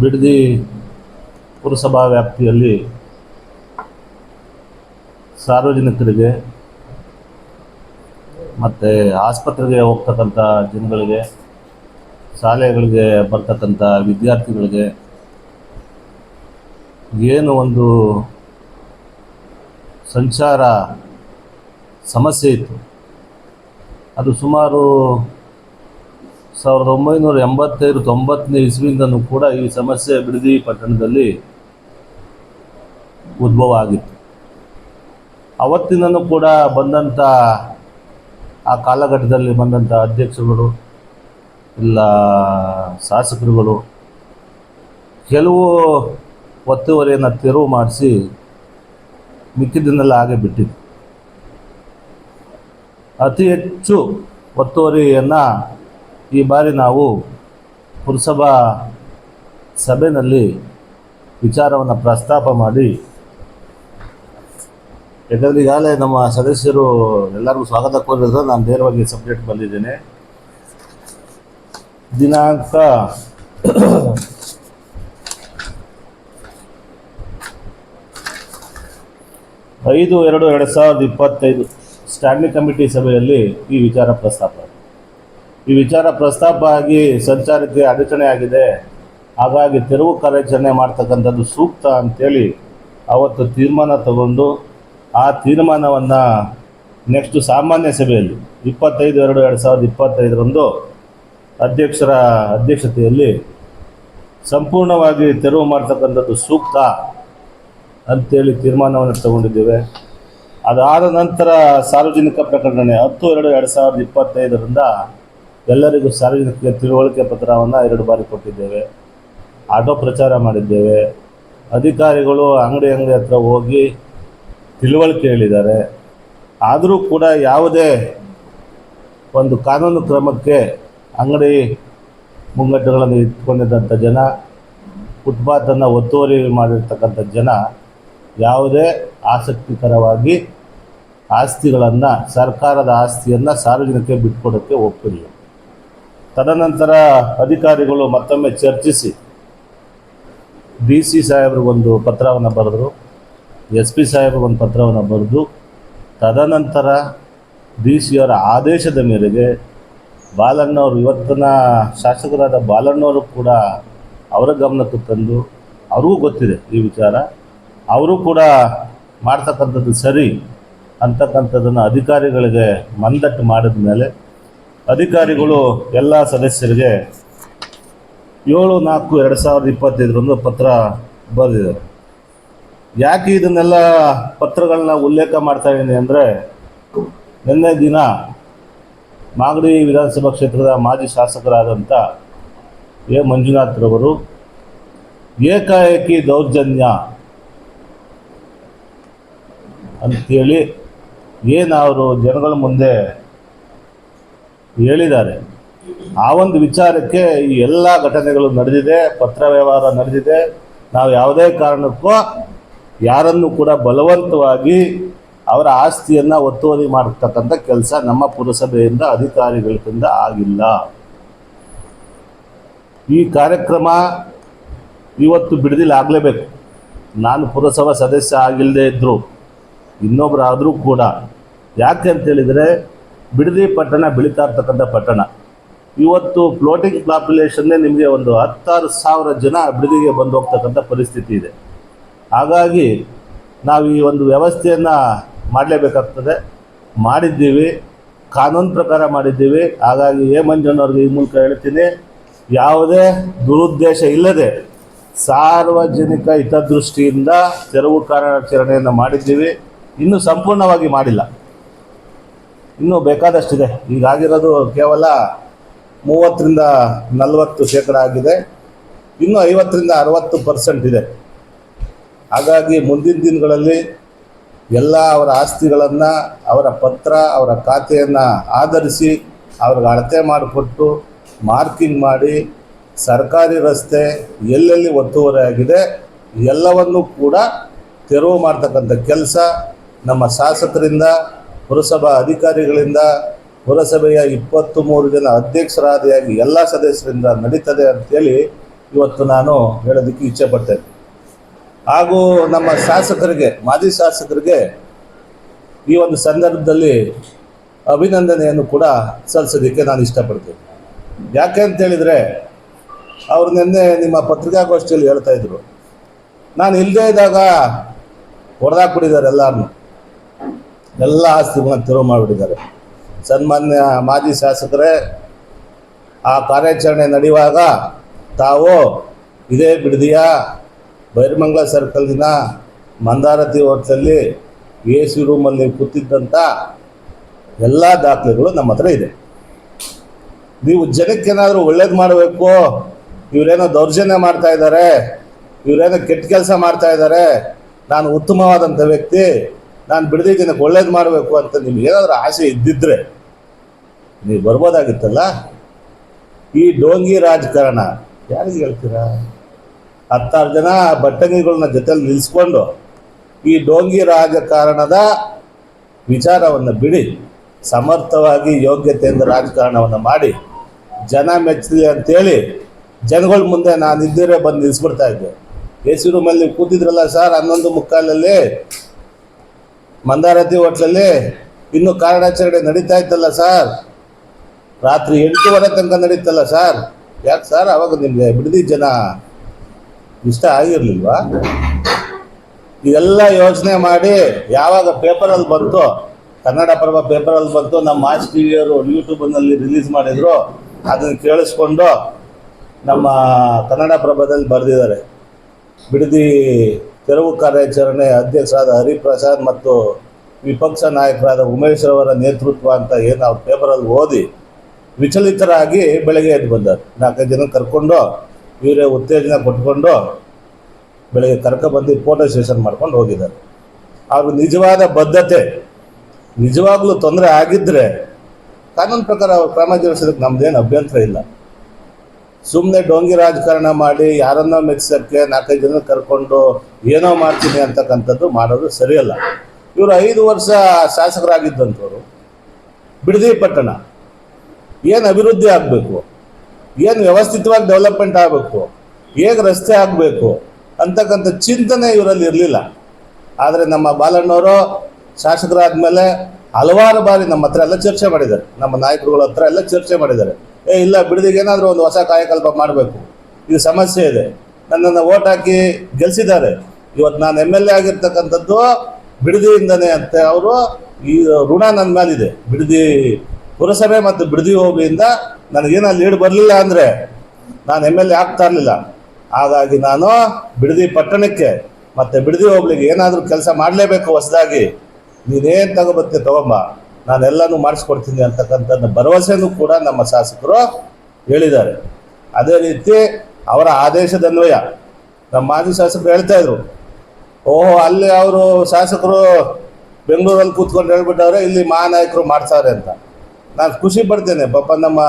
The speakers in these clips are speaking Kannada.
ಬಿಡದಿ ಪುರಸಭಾ ವ್ಯಾಪ್ತಿಯಲ್ಲಿ ಸಾರ್ವಜನಿಕರಿಗೆ ಮತ್ತು ಆಸ್ಪತ್ರೆಗೆ ಹೋಗ್ತಕ್ಕಂಥ ಜನಗಳಿಗೆ, ಶಾಲೆಗಳಿಗೆ ಬರ್ತಕ್ಕಂಥ ವಿದ್ಯಾರ್ಥಿಗಳಿಗೆ ಏನು ಒಂದು ಸಂಚಾರ ಸಮಸ್ಯೆ ಇತ್ತು. ಅದು ಸುಮಾರು ಸಾವಿರದ ಒಂಬೈನೂರ ಎಂಬತ್ತೈದು, ತೊಂಬತ್ತನೇ ಇಸ್ವಿಯಿಂದನೂ ಕೂಡ ಈ ಸಮಸ್ಯೆ ಬಿಡದಿ ಪಟ್ಟಣದಲ್ಲಿ ಉದ್ಭವ ಆಗಿತ್ತು. ಅವತ್ತಿನೂ ಕೂಡ ಬಂದಂಥ ಆ ಕಾಲಘಟ್ಟದಲ್ಲಿ ಬಂದಂಥ ಅಧ್ಯಕ್ಷರುಗಳು ಇಲ್ಲ ಶಾಸಕರುಗಳು, ಕೆಲವು ಒತ್ತುವರಿಯನ್ನು ತೆರವು ಮಾಡಿಸಿ ಮಿಕ್ಕಿದ್ದನ್ನೆಲ್ಲ ಹಾಗೆ ಬಿಟ್ಟಿದ್ದು ಅತಿ ಹೆಚ್ಚು ಒತ್ತುವರಿಯನ್ನು ಈ ಬಾರಿ ನಾವು ಪುರಸಭಾ ಸಭೆಯಲ್ಲಿ ವಿಚಾರವನ್ನು ಪ್ರಸ್ತಾಪ ಮಾಡಿ, ಯಾಕಂದರೆ ಈಗಾಗಲೇ ನಮ್ಮ ಸದಸ್ಯರು ಎಲ್ಲರಿಗೂ ಸ್ವಾಗತ ಕೋರಿದ್ರೆ ನಾನು ನೇರವಾಗಿ ಸಬ್ಜೆಕ್ಟ್ ಬಂದಿದ್ದೇನೆ ದಿನಾಂಕ ಐದು ಎರಡು ಎರಡು ಸಾವಿರದ ಇಪ್ಪತ್ತೈದು ಸ್ಟ್ಯಾಂಡಿಂಗ್ ಕಮಿಟಿ ಸಭೆಯಲ್ಲಿ ಈ ವಿಚಾರ ಪ್ರಸ್ತಾಪ. ಈ ವಿಚಾರ ಪ್ರಸ್ತಾಪ ಆಗಿ ಸಂಚಾರಕ್ಕೆ ಅಡಚಣೆ ಆಗಿದೆ. ಹಾಗಾಗಿ ತೆರವು ಕಾರ್ಯಾಚರಣೆ ಮಾಡ್ತಕ್ಕಂಥದ್ದು ಸೂಕ್ತ ಅಂತೇಳಿ ಅವತ್ತು ತೀರ್ಮಾನ ತಗೊಂಡು ಆ ತೀರ್ಮಾನವನ್ನು ನೆಕ್ಸ್ಟ್ ಸಾಮಾನ್ಯ ಸಭೆಯಲ್ಲಿ ಇಪ್ಪತ್ತೈದು ಎರಡು ಎರಡು ಸಾವಿರದ ಇಪ್ಪತ್ತೈದರಂದು ಅಧ್ಯಕ್ಷರ ಅಧ್ಯಕ್ಷತೆಯಲ್ಲಿ ಸಂಪೂರ್ಣವಾಗಿ ತೆರವು ಮಾಡ್ತಕ್ಕಂಥದ್ದು ಸೂಕ್ತ ಅಂತೇಳಿ ತೀರ್ಮಾನವನ್ನು ತಗೊಂಡಿದ್ದೇವೆ. ಅದಾದ ನಂತರ ಸಾರ್ವಜನಿಕ ಪ್ರಕಟಣೆ ಹತ್ತು ಎರಡು ಎರಡು ಸಾವಿರದ ಇಪ್ಪತ್ತೈದರಿಂದ ಎಲ್ಲರಿಗೂ ಸಾರ್ವಜನಿಕ ತಿಳುವಳಿಕೆ ಪತ್ರವನ್ನು ಎರಡು ಬಾರಿ ಕೊಟ್ಟಿದ್ದೇವೆ. ಆಟೋ ಪ್ರಚಾರ ಮಾಡಿದ್ದೇವೆ. ಅಧಿಕಾರಿಗಳು ಅಂಗಡಿ ಅಂಗಡಿ ಹತ್ರ ಹೋಗಿ ತಿಳುವಳಿಕೆ ಹೇಳಿದ್ದಾರೆ. ಆದರೂ ಕೂಡ ಯಾವುದೇ ಒಂದು ಕಾನೂನು ಕ್ರಮಕ್ಕೆ ಅಂಗಡಿ ಮುಂಗಟ್ಟುಗಳನ್ನು ಇಟ್ಕೊಂಡಿದ್ದಂಥ ಜನ ಫುಟ್ಪಾತನ್ನು ಒತ್ತುವರಿ ಮಾಡಿರ್ತಕ್ಕಂಥ ಜನ ಯಾವುದೇ ಆಸಕ್ತಿಕರವಾಗಿ ಆಸ್ತಿಗಳನ್ನು, ಸರ್ಕಾರದ ಆಸ್ತಿಯನ್ನು ಸಾರ್ವಜನಿಕ ಬಿಟ್ಕೊಡೋಕ್ಕೆ ಒಪ್ಪಿಲ್ಲ. ತದನಂತರ ಅಧಿಕಾರಿಗಳು ಮತ್ತೊಮ್ಮೆ ಚರ್ಚಿಸಿ ಡಿ ಸಿ ಒಂದು ಪತ್ರವನ್ನು ಬರೆದರು, ಎಸ್ ಪಿ ಸಾಹೇಬ್ರಿಗೊಂದು ಪತ್ರವನ್ನು ಬರೆದು ತದನಂತರ ಡಿ ಸಿಯವರ ಆದೇಶದ ಮೇರೆಗೆ ಬಾಲಣ್ಣವರು ಇವತ್ತಿನ ಶಾಸಕರಾದ ಬಾಲಣ್ಣವರು ಕೂಡ ಅವರ ಗಮನಕ್ಕೆ ತಂದು ಅವ್ರಿಗೂ ಗೊತ್ತಿದೆ ಈ ವಿಚಾರ. ಅವರು ಕೂಡ ಮಾಡ್ತಕ್ಕಂಥದ್ದು ಸರಿ ಅಂತಕ್ಕಂಥದ್ದನ್ನು ಅಧಿಕಾರಿಗಳಿಗೆ ಮಂದಟ್ಟು ಮಾಡಿದ ಮೇಲೆ ಅಧಿಕಾರಿಗಳು ಎಲ್ಲ ಸದಸ್ಯರಿಗೆ ಏಳು ನಾಲ್ಕು ಎರಡು ಸಾವಿರದ ಇಪ್ಪತ್ತೈದರಂದು ಪತ್ರ ಬರೆದಿದ್ದಾರೆ. ಯಾಕೆ ಇದನ್ನೆಲ್ಲ ಪತ್ರಗಳನ್ನ ಉಲ್ಲೇಖ ಮಾಡ್ತಾ ಇದ್ದೀನಿ ಅಂದರೆ, ನಿನ್ನೆ ದಿನ ಮಾಗಡಿ ವಿಧಾನಸಭಾ ಕ್ಷೇತ್ರದ ಮಾಜಿ ಶಾಸಕರಾದಂಥ ಎ. ಮಂಜುನಾಥ್ರವರು ಏಕಾಏಕಿ ದೌರ್ಜನ್ಯ ಅಂತೇಳಿ ಏನು ಅವರು ಜನಗಳ ಮುಂದೆ ಹೇಳಿದ್ದಾರೆ. ಆ ಒಂದು ವಿಚಾರಕ್ಕೆ ಈ ಎಲ್ಲ ಘಟನೆಗಳು ನಡೆದಿದೆ, ಪತ್ರ ವ್ಯವಹಾರ ನಡೆದಿದೆ. ನಾವು ಯಾವುದೇ ಕಾರಣಕ್ಕೂ ಯಾರನ್ನು ಕೂಡ ಬಲವಂತವಾಗಿ ಅವರ ಆಸ್ತಿಯನ್ನು ಒತ್ತುವರಿ ಮಾಡತಕ್ಕಂಥ ಕೆಲಸ ನಮ್ಮ ಪುರಸಭೆಯಿಂದ ಅಧಿಕಾರಿಗಳಿಂದ ಆಗಿಲ್ಲ. ಈ ಕಾರ್ಯಕ್ರಮ ಇವತ್ತು ಬಿಡದಿಲ್ಲ, ಆಗಲೇಬೇಕು. ನಾನು ಪುರಸಭಾ ಸದಸ್ಯ ಆಗಿಲ್ಲದೆ ಇದ್ದರು ಇನ್ನೊಬ್ಬರಾದರೂ ಕೂಡ. ಯಾಕೆ ಅಂತೇಳಿದರೆ ಬಿಡದಿ ಪಟ್ಟಣ ಬೆಳೀತಾ ಇರ್ತಕ್ಕಂಥ ಪಟ್ಟಣ. ಇವತ್ತು ಫ್ಲೋಟಿಂಗ್ ಪಾಪ್ಯುಲೇಷನ್ನೇ ನಿಮಗೆ ಒಂದು ಹತ್ತಾರು ಸಾವಿರ ಜನ ಬಿಡದಿಗೆ ಬಂದು ಹೋಗ್ತಕ್ಕಂಥ ಪರಿಸ್ಥಿತಿ ಇದೆ. ಹಾಗಾಗಿ ನಾವು ಈ ಒಂದು ವ್ಯವಸ್ಥೆಯನ್ನು ಮಾಡಲೇಬೇಕಾಗ್ತದೆ. ಮಾಡಿದ್ದೀವಿ, ಕಾನೂನು ಪ್ರಕಾರ ಮಾಡಿದ್ದೀವಿ. ಹಾಗಾಗಿ ಎ ಮಂಜಣ್ಣವ್ರಿಗೆ ಈ ಮೂಲಕ ಹೇಳ್ತೀನಿ, ಯಾವುದೇ ದುರುದ್ದೇಶ ಇಲ್ಲದೆ ಸಾರ್ವಜನಿಕ ಹಿತದೃಷ್ಟಿಯಿಂದ ತೆರವು ಕಾರ್ಯಾಚರಣೆಯನ್ನು ಮಾಡಿದ್ದೀವಿ. ಇನ್ನೂ ಸಂಪೂರ್ಣವಾಗಿ ಮಾಡಿಲ್ಲ. ಇನ್ನೂ ಬೇಕಾದಷ್ಟಿದೆ. ಈಗಾಗಿರೋದು ಕೇವಲ ಮೂವತ್ತರಿಂದ ನಲವತ್ತು ಶೇಕಡ ಆಗಿದೆ. ಇನ್ನೂ ಐವತ್ತರಿಂದ ಅರವತ್ತು ಪರ್ಸೆಂಟ್ ಇದೆ. ಹಾಗಾಗಿ ಮುಂದಿನ ದಿನಗಳಲ್ಲಿ ಎಲ್ಲ ಅವರ ಆಸ್ತಿಗಳನ್ನು, ಅವರ ಪತ್ರ, ಅವರ ಖಾತೆಯನ್ನು ಆಧರಿಸಿ ಅವ್ರಿಗೆ ಅಳತೆ ಮಾಡಿಕೊಟ್ಟು, ಮಾರ್ಕಿಂಗ್ ಮಾಡಿ, ಸರ್ಕಾರಿ ರಸ್ತೆ ಎಲ್ಲೆಲ್ಲಿ ಒತ್ತುವರಿ ಆಗಿದೆ ಎಲ್ಲವನ್ನೂ ಕೂಡ ತೆರವು ಮಾಡ್ತಕ್ಕಂಥ ಕೆಲಸ ನಮ್ಮ ಶಾಸಕರಿಂದ ಪುರಸಭಾ ಅಧಿಕಾರಿಗಳಿಂದ ಪುರಸಭೆಯ ಇಪ್ಪತ್ತು ಮೂರು ಜನ ಅಧ್ಯಕ್ಷರಾದಿಯಾಗಿ ಎಲ್ಲ ಸದಸ್ಯರಿಂದ ನಡೀತದೆ ಅಂತೇಳಿ ಇವತ್ತು ನಾನು ಹೇಳೋದಕ್ಕೆ ಇಚ್ಛೆ ಪಡ್ತೇನೆ ಹಾಗೂ ನಮ್ಮ ಶಾಸಕರಿಗೆ, ಮಾಜಿ ಶಾಸಕರಿಗೆ ಈ ಒಂದು ಸಂದರ್ಭದಲ್ಲಿ ಅಭಿನಂದನೆಯನ್ನು ಕೂಡ ಸಲ್ಲಿಸೋದಕ್ಕೆ ನಾನು ಇಷ್ಟಪಡ್ತೇನೆ. ಯಾಕೆ ಅಂತೇಳಿದರೆ ಅವ್ರು ನಿನ್ನೆ ನಿಮ್ಮ ಪತ್ರಿಕಾಗೋಷ್ಠಿಯಲ್ಲಿ ಹೇಳ್ತಾ ಇದ್ರು, ನಾನು ಇಲ್ಲದೇ ಇದ್ದಾಗ ಹೊಡೆದಾಕ್ಬಿಟ್ಟಿದ್ದಾರೆ ಎಲ್ಲರನ್ನು ಎಲ್ಲ ಆಸ್ತಿಗಳನ್ನು ತೆರವು ಮಾಡಿಬಿಟ್ಟಿದ್ದಾರೆ. ಸನ್ಮಾನ್ಯ ಮಾಜಿ ಶಾಸಕರೇ, ಆ ಕಾರ್ಯಾಚರಣೆ ನಡೆಯುವಾಗ ತಾವು ಇದೇ ಬಿಡದಿಯ ಬೈರಮಂಗಲ ಸರ್ಕಲ್ನ ಮಂದಾರತಿ ಹೋಟ್ಲಲ್ಲಿ ಎ ಸಿ ರೂಮಲ್ಲಿ ಕೂತಿದ್ದಂಥ ಎಲ್ಲ ದಾಖಲೆಗಳು ನಮ್ಮ ಹತ್ರ ಇದೆ. ನೀವು ಜನಕ್ಕೇನಾದರೂ ಒಳ್ಳೇದು ಮಾಡಬೇಕು, ಇವರೇನೋ ದೌರ್ಜನ್ಯ ಮಾಡ್ತಾ ಇದ್ದಾರೆ, ಇವರೇನೋ ಕೆಟ್ಟ ಕೆಲಸ ಮಾಡ್ತಾ ಇದ್ದಾರೆ, ನಾನು ಉತ್ತಮವಾದಂಥ ವ್ಯಕ್ತಿ ನಾನು ಬಿಡದೆ ಜನಕ್ಕೆ ಒಳ್ಳೇದು ಮಾಡಬೇಕು ಅಂತ ನಿಮ್ಗೆ ಏನಾದರೂ ಆಸೆ ಇದ್ದಿದ್ರೆ ನೀವು ಬರ್ಬೋದಾಗಿತ್ತಲ್ಲ? ಈ ಡೋಂಗಿ ರಾಜಕಾರಣ, ಯಾರಿಗೆ ಹೇಳ್ತೀರಾ? ಹತ್ತಾರು ಜನ ಬಟ್ಟಂಗಿಗಳನ್ನ ಜೊತೆಲಿ ನಿಲ್ಲಿಸ್ಕೊಂಡು ಈ ಡೋಂಗಿ ರಾಜಕಾರಣದ ವಿಚಾರವನ್ನು ಬಿಡಿ, ಸಮರ್ಥವಾಗಿ ಯೋಗ್ಯತೆಯಿಂದ ರಾಜಕಾರಣವನ್ನು ಮಾಡಿ, ಜನ ಮೆಚ್ಚಲಿ ಅಂತೇಳಿ ಜನಗಳ ಮುಂದೆ ನಾನು ಇದ್ದಿರೇ ಬಂದು ನಿಲ್ಲಿಸ್ಬಿಡ್ತಾ ಇದ್ದೆ. ಎ ಸಿ ರೂಮಲ್ಲಿ ಕೂತಿದ್ರಲ್ಲ ಸರ್ ಹನ್ನೊಂದು ಮುಕ್ಕಾಲಲ್ಲಿ? ಮಂದಾರತಿ ಹೋಟ್ಲಲ್ಲಿ ಇನ್ನು ಕಾರಣಾಚರಣೆ ನಡೀತಾ ಇತ್ತಲ್ಲ ಸರ್? ರಾತ್ರಿ ಎಂಟೂವರೆ ತನಕ ನಡೀತಲ್ಲ ಸರ್? ಯಾಕೆ ಸರ್ ಅವಾಗ ನಿಮಗೆ ಬಿಡದಿ ಜನ ಇಷ್ಟ ಆಗಿರ್ಲಿಲ್ವಾ? ಇದೆಲ್ಲ ಯೋಚನೆ ಮಾಡಿ ಯಾವಾಗ ಪೇಪರಲ್ಲಿ ಬಂತು, ಕನ್ನಡ ಪ್ರಭ ಪೇಪರಲ್ಲಿ ಬಂತು, ನಮ್ಮ ಮಾಸ್ ಟಿ ವಿಯವರು ಯೂಟ್ಯೂಬ್ನಲ್ಲಿ ರಿಲೀಸ್ ಮಾಡಿದ್ರು, ಅದನ್ನು ಕೇಳಿಸ್ಕೊಂಡು ನಮ್ಮ ಕನ್ನಡ ಪ್ರಭದಲ್ಲಿ ಬರೆದಿದ್ದಾರೆ. ಬಿಡದಿ ತೆರವು ಕಾರ್ಯಾಚರಣೆ, ಅಧ್ಯಕ್ಷರಾದ ಹರಿಪ್ರಸಾದ್ ಮತ್ತು ವಿಪಕ್ಷ ನಾಯಕರಾದ ಉಮೇಶ್ ಅವರ ನೇತೃತ್ವ ಅಂತ ಏನು ಅವ್ರ ಪೇಪರಲ್ಲಿ ಓದಿ ವಿಚಲಿತರಾಗಿ ಬೆಳಗ್ಗೆ ಎದ್ದು ಬಂದರು ನಾಲ್ಕೈದು ಜನ ಕರ್ಕೊಂಡು ಇವರೇ ಉತ್ತೇಜನ ಕೊಟ್ಕೊಂಡು ಬೆಳಗ್ಗೆ ಕರ್ಕೊಬಂದು ಫೋಟೋ ಸೆಷನ್ ಮಾಡ್ಕೊಂಡು ಹೋಗಿದ್ದಾರೆ. ಅವ್ರಿಗೆ ನಿಜವಾದ ಬದ್ಧತೆ, ನಿಜವಾಗ್ಲೂ ತೊಂದರೆ ಆಗಿದ್ದರೆ ಕಾನೂನು ಪ್ರಕಾರ ಅವ್ರು ಕ್ರಮ ಜರುಗಿಸೋದಕ್ಕೆ ನಮ್ದೇನು ಅಭ್ಯಂತರ ಇಲ್ಲ. ಸುಮ್ಮನೆ ಡೋಂಗಿ ರಾಜಕಾರಣ ಮಾಡಿ ಯಾರನ್ನ ಮೆಚ್ಚೋಕ್ಕೆ ನಾಲ್ಕೈದು ಜನ ಕರ್ಕೊಂಡು ಏನೋ ಮಾಡ್ತೀನಿ ಅಂತಕ್ಕಂಥದ್ದು ಮಾಡೋದು ಸರಿಯಲ್ಲ. ಇವರು ಐದು ವರ್ಷ ಶಾಸಕರಾಗಿದ್ದಂಥವ್ರು. ಬಿಡದಿ ಪಟ್ಟಣ. ಏನು ಅಭಿವೃದ್ಧಿ ಆಗಬೇಕು? ಏನು ವ್ಯವಸ್ಥಿತವಾಗಿ ಡೆವಲಪ್ಮೆಂಟ್ ಆಗಬೇಕು? ಹೇಗೆ ರಸ್ತೆ ಆಗಬೇಕು? ಅಂತಕ್ಕಂಥ ಚಿಂತನೆ ಇವರಲ್ಲಿ ಇರಲಿಲ್ಲ. ಆದರೆ ನಮ್ಮ ಬಾಲಣ್ಣವರು ಶಾಸಕರಾದ ಮೇಲೆ ಹಲವಾರು ಬಾರಿ ನಮ್ಮ ಹತ್ರ ಎಲ್ಲ ಚರ್ಚೆ ಮಾಡಿದ್ದಾರೆ. ನಮ್ಮ ನಾಯಕರುಗಳ ಹತ್ರ ಎಲ್ಲ ಚರ್ಚೆ ಮಾಡಿದ್ದಾರೆ. ಏ, ಇಲ್ಲ ಬಿಡದಿಗೆ ಏನಾದರೂ ಒಂದು ಹೊಸ ಕಾಯಕಲ್ಪ ಮಾಡಬೇಕು. ಇದು ಸಮಸ್ಯೆ ಇದೆ. ನನ್ನನ್ನು ಓಟ್ ಹಾಕಿ ಗೆಲ್ಲಿಸಿದ್ದಾರೆ ಇವತ್ತು ನಾನು ಎಂ ಎಲ್ ಎ ಆಗಿರ್ತಕ್ಕಂಥದ್ದು ಬಿಡದಿಯಿಂದನೇ ಅಂತ ಅವರು ಈ ಋಣ ನನ್ನ ಮೇಲಿದೆ. ಬಿಡದಿ ಪುರಸಭೆ ಮತ್ತು ಬಿಡದಿ ಹೋಗಿಯಿಂದ ನನಗೇನು ಲೀಡ್ ಬರಲಿಲ್ಲ ಅಂದರೆ ನಾನು ಎಂ ಎಲ್ ಎ ಆಗ್ತಾ ಇರಲಿಲ್ಲ. ಹಾಗಾಗಿ ನಾನು ಬಿಡದಿ ಪಟ್ಟಣಕ್ಕೆ ಮತ್ತು ಬಿಡದಿ ಹೋಗ್ಲಿಕ್ಕೆ ಏನಾದರೂ ಕೆಲಸ ಮಾಡಲೇಬೇಕು ಹೊಸದಾಗಿ. ನೀನೇನು ತಗೋಬತ್ತೆ ತಗೊಂಬ. ನಾನೆಲ್ಲನೂ ಮಾಡಿಸ್ಕೊಡ್ತೀನಿ ಅಂತಕ್ಕಂಥ ಭರವಸೆನೂ ಕೂಡ ನಮ್ಮ ಶಾಸಕರು ಹೇಳಿದ್ದಾರೆ. ಅದೇ ರೀತಿ ಅವರ ಆದೇಶದನ್ವಯ ನಮ್ಮ ಮಾಜಿ ಶಾಸಕರು ಹೇಳ್ತಾ ಇದ್ರು. ಓಹೋ, ಅಲ್ಲಿ ಅವರು ಶಾಸಕರು ಬೆಂಗಳೂರಲ್ಲಿ ಕೂತ್ಕೊಂಡು ಹೇಳ್ಬಿಟ್ಟವ್ರೆ, ಇಲ್ಲಿ ಮಹಾನಾಯಕರು ಮಾಡ್ತಾರೆ ಅಂತ. ನಾನು ಖುಷಿ ಪಡ್ತೇನೆ. ಪಾಪ ನಮ್ಮ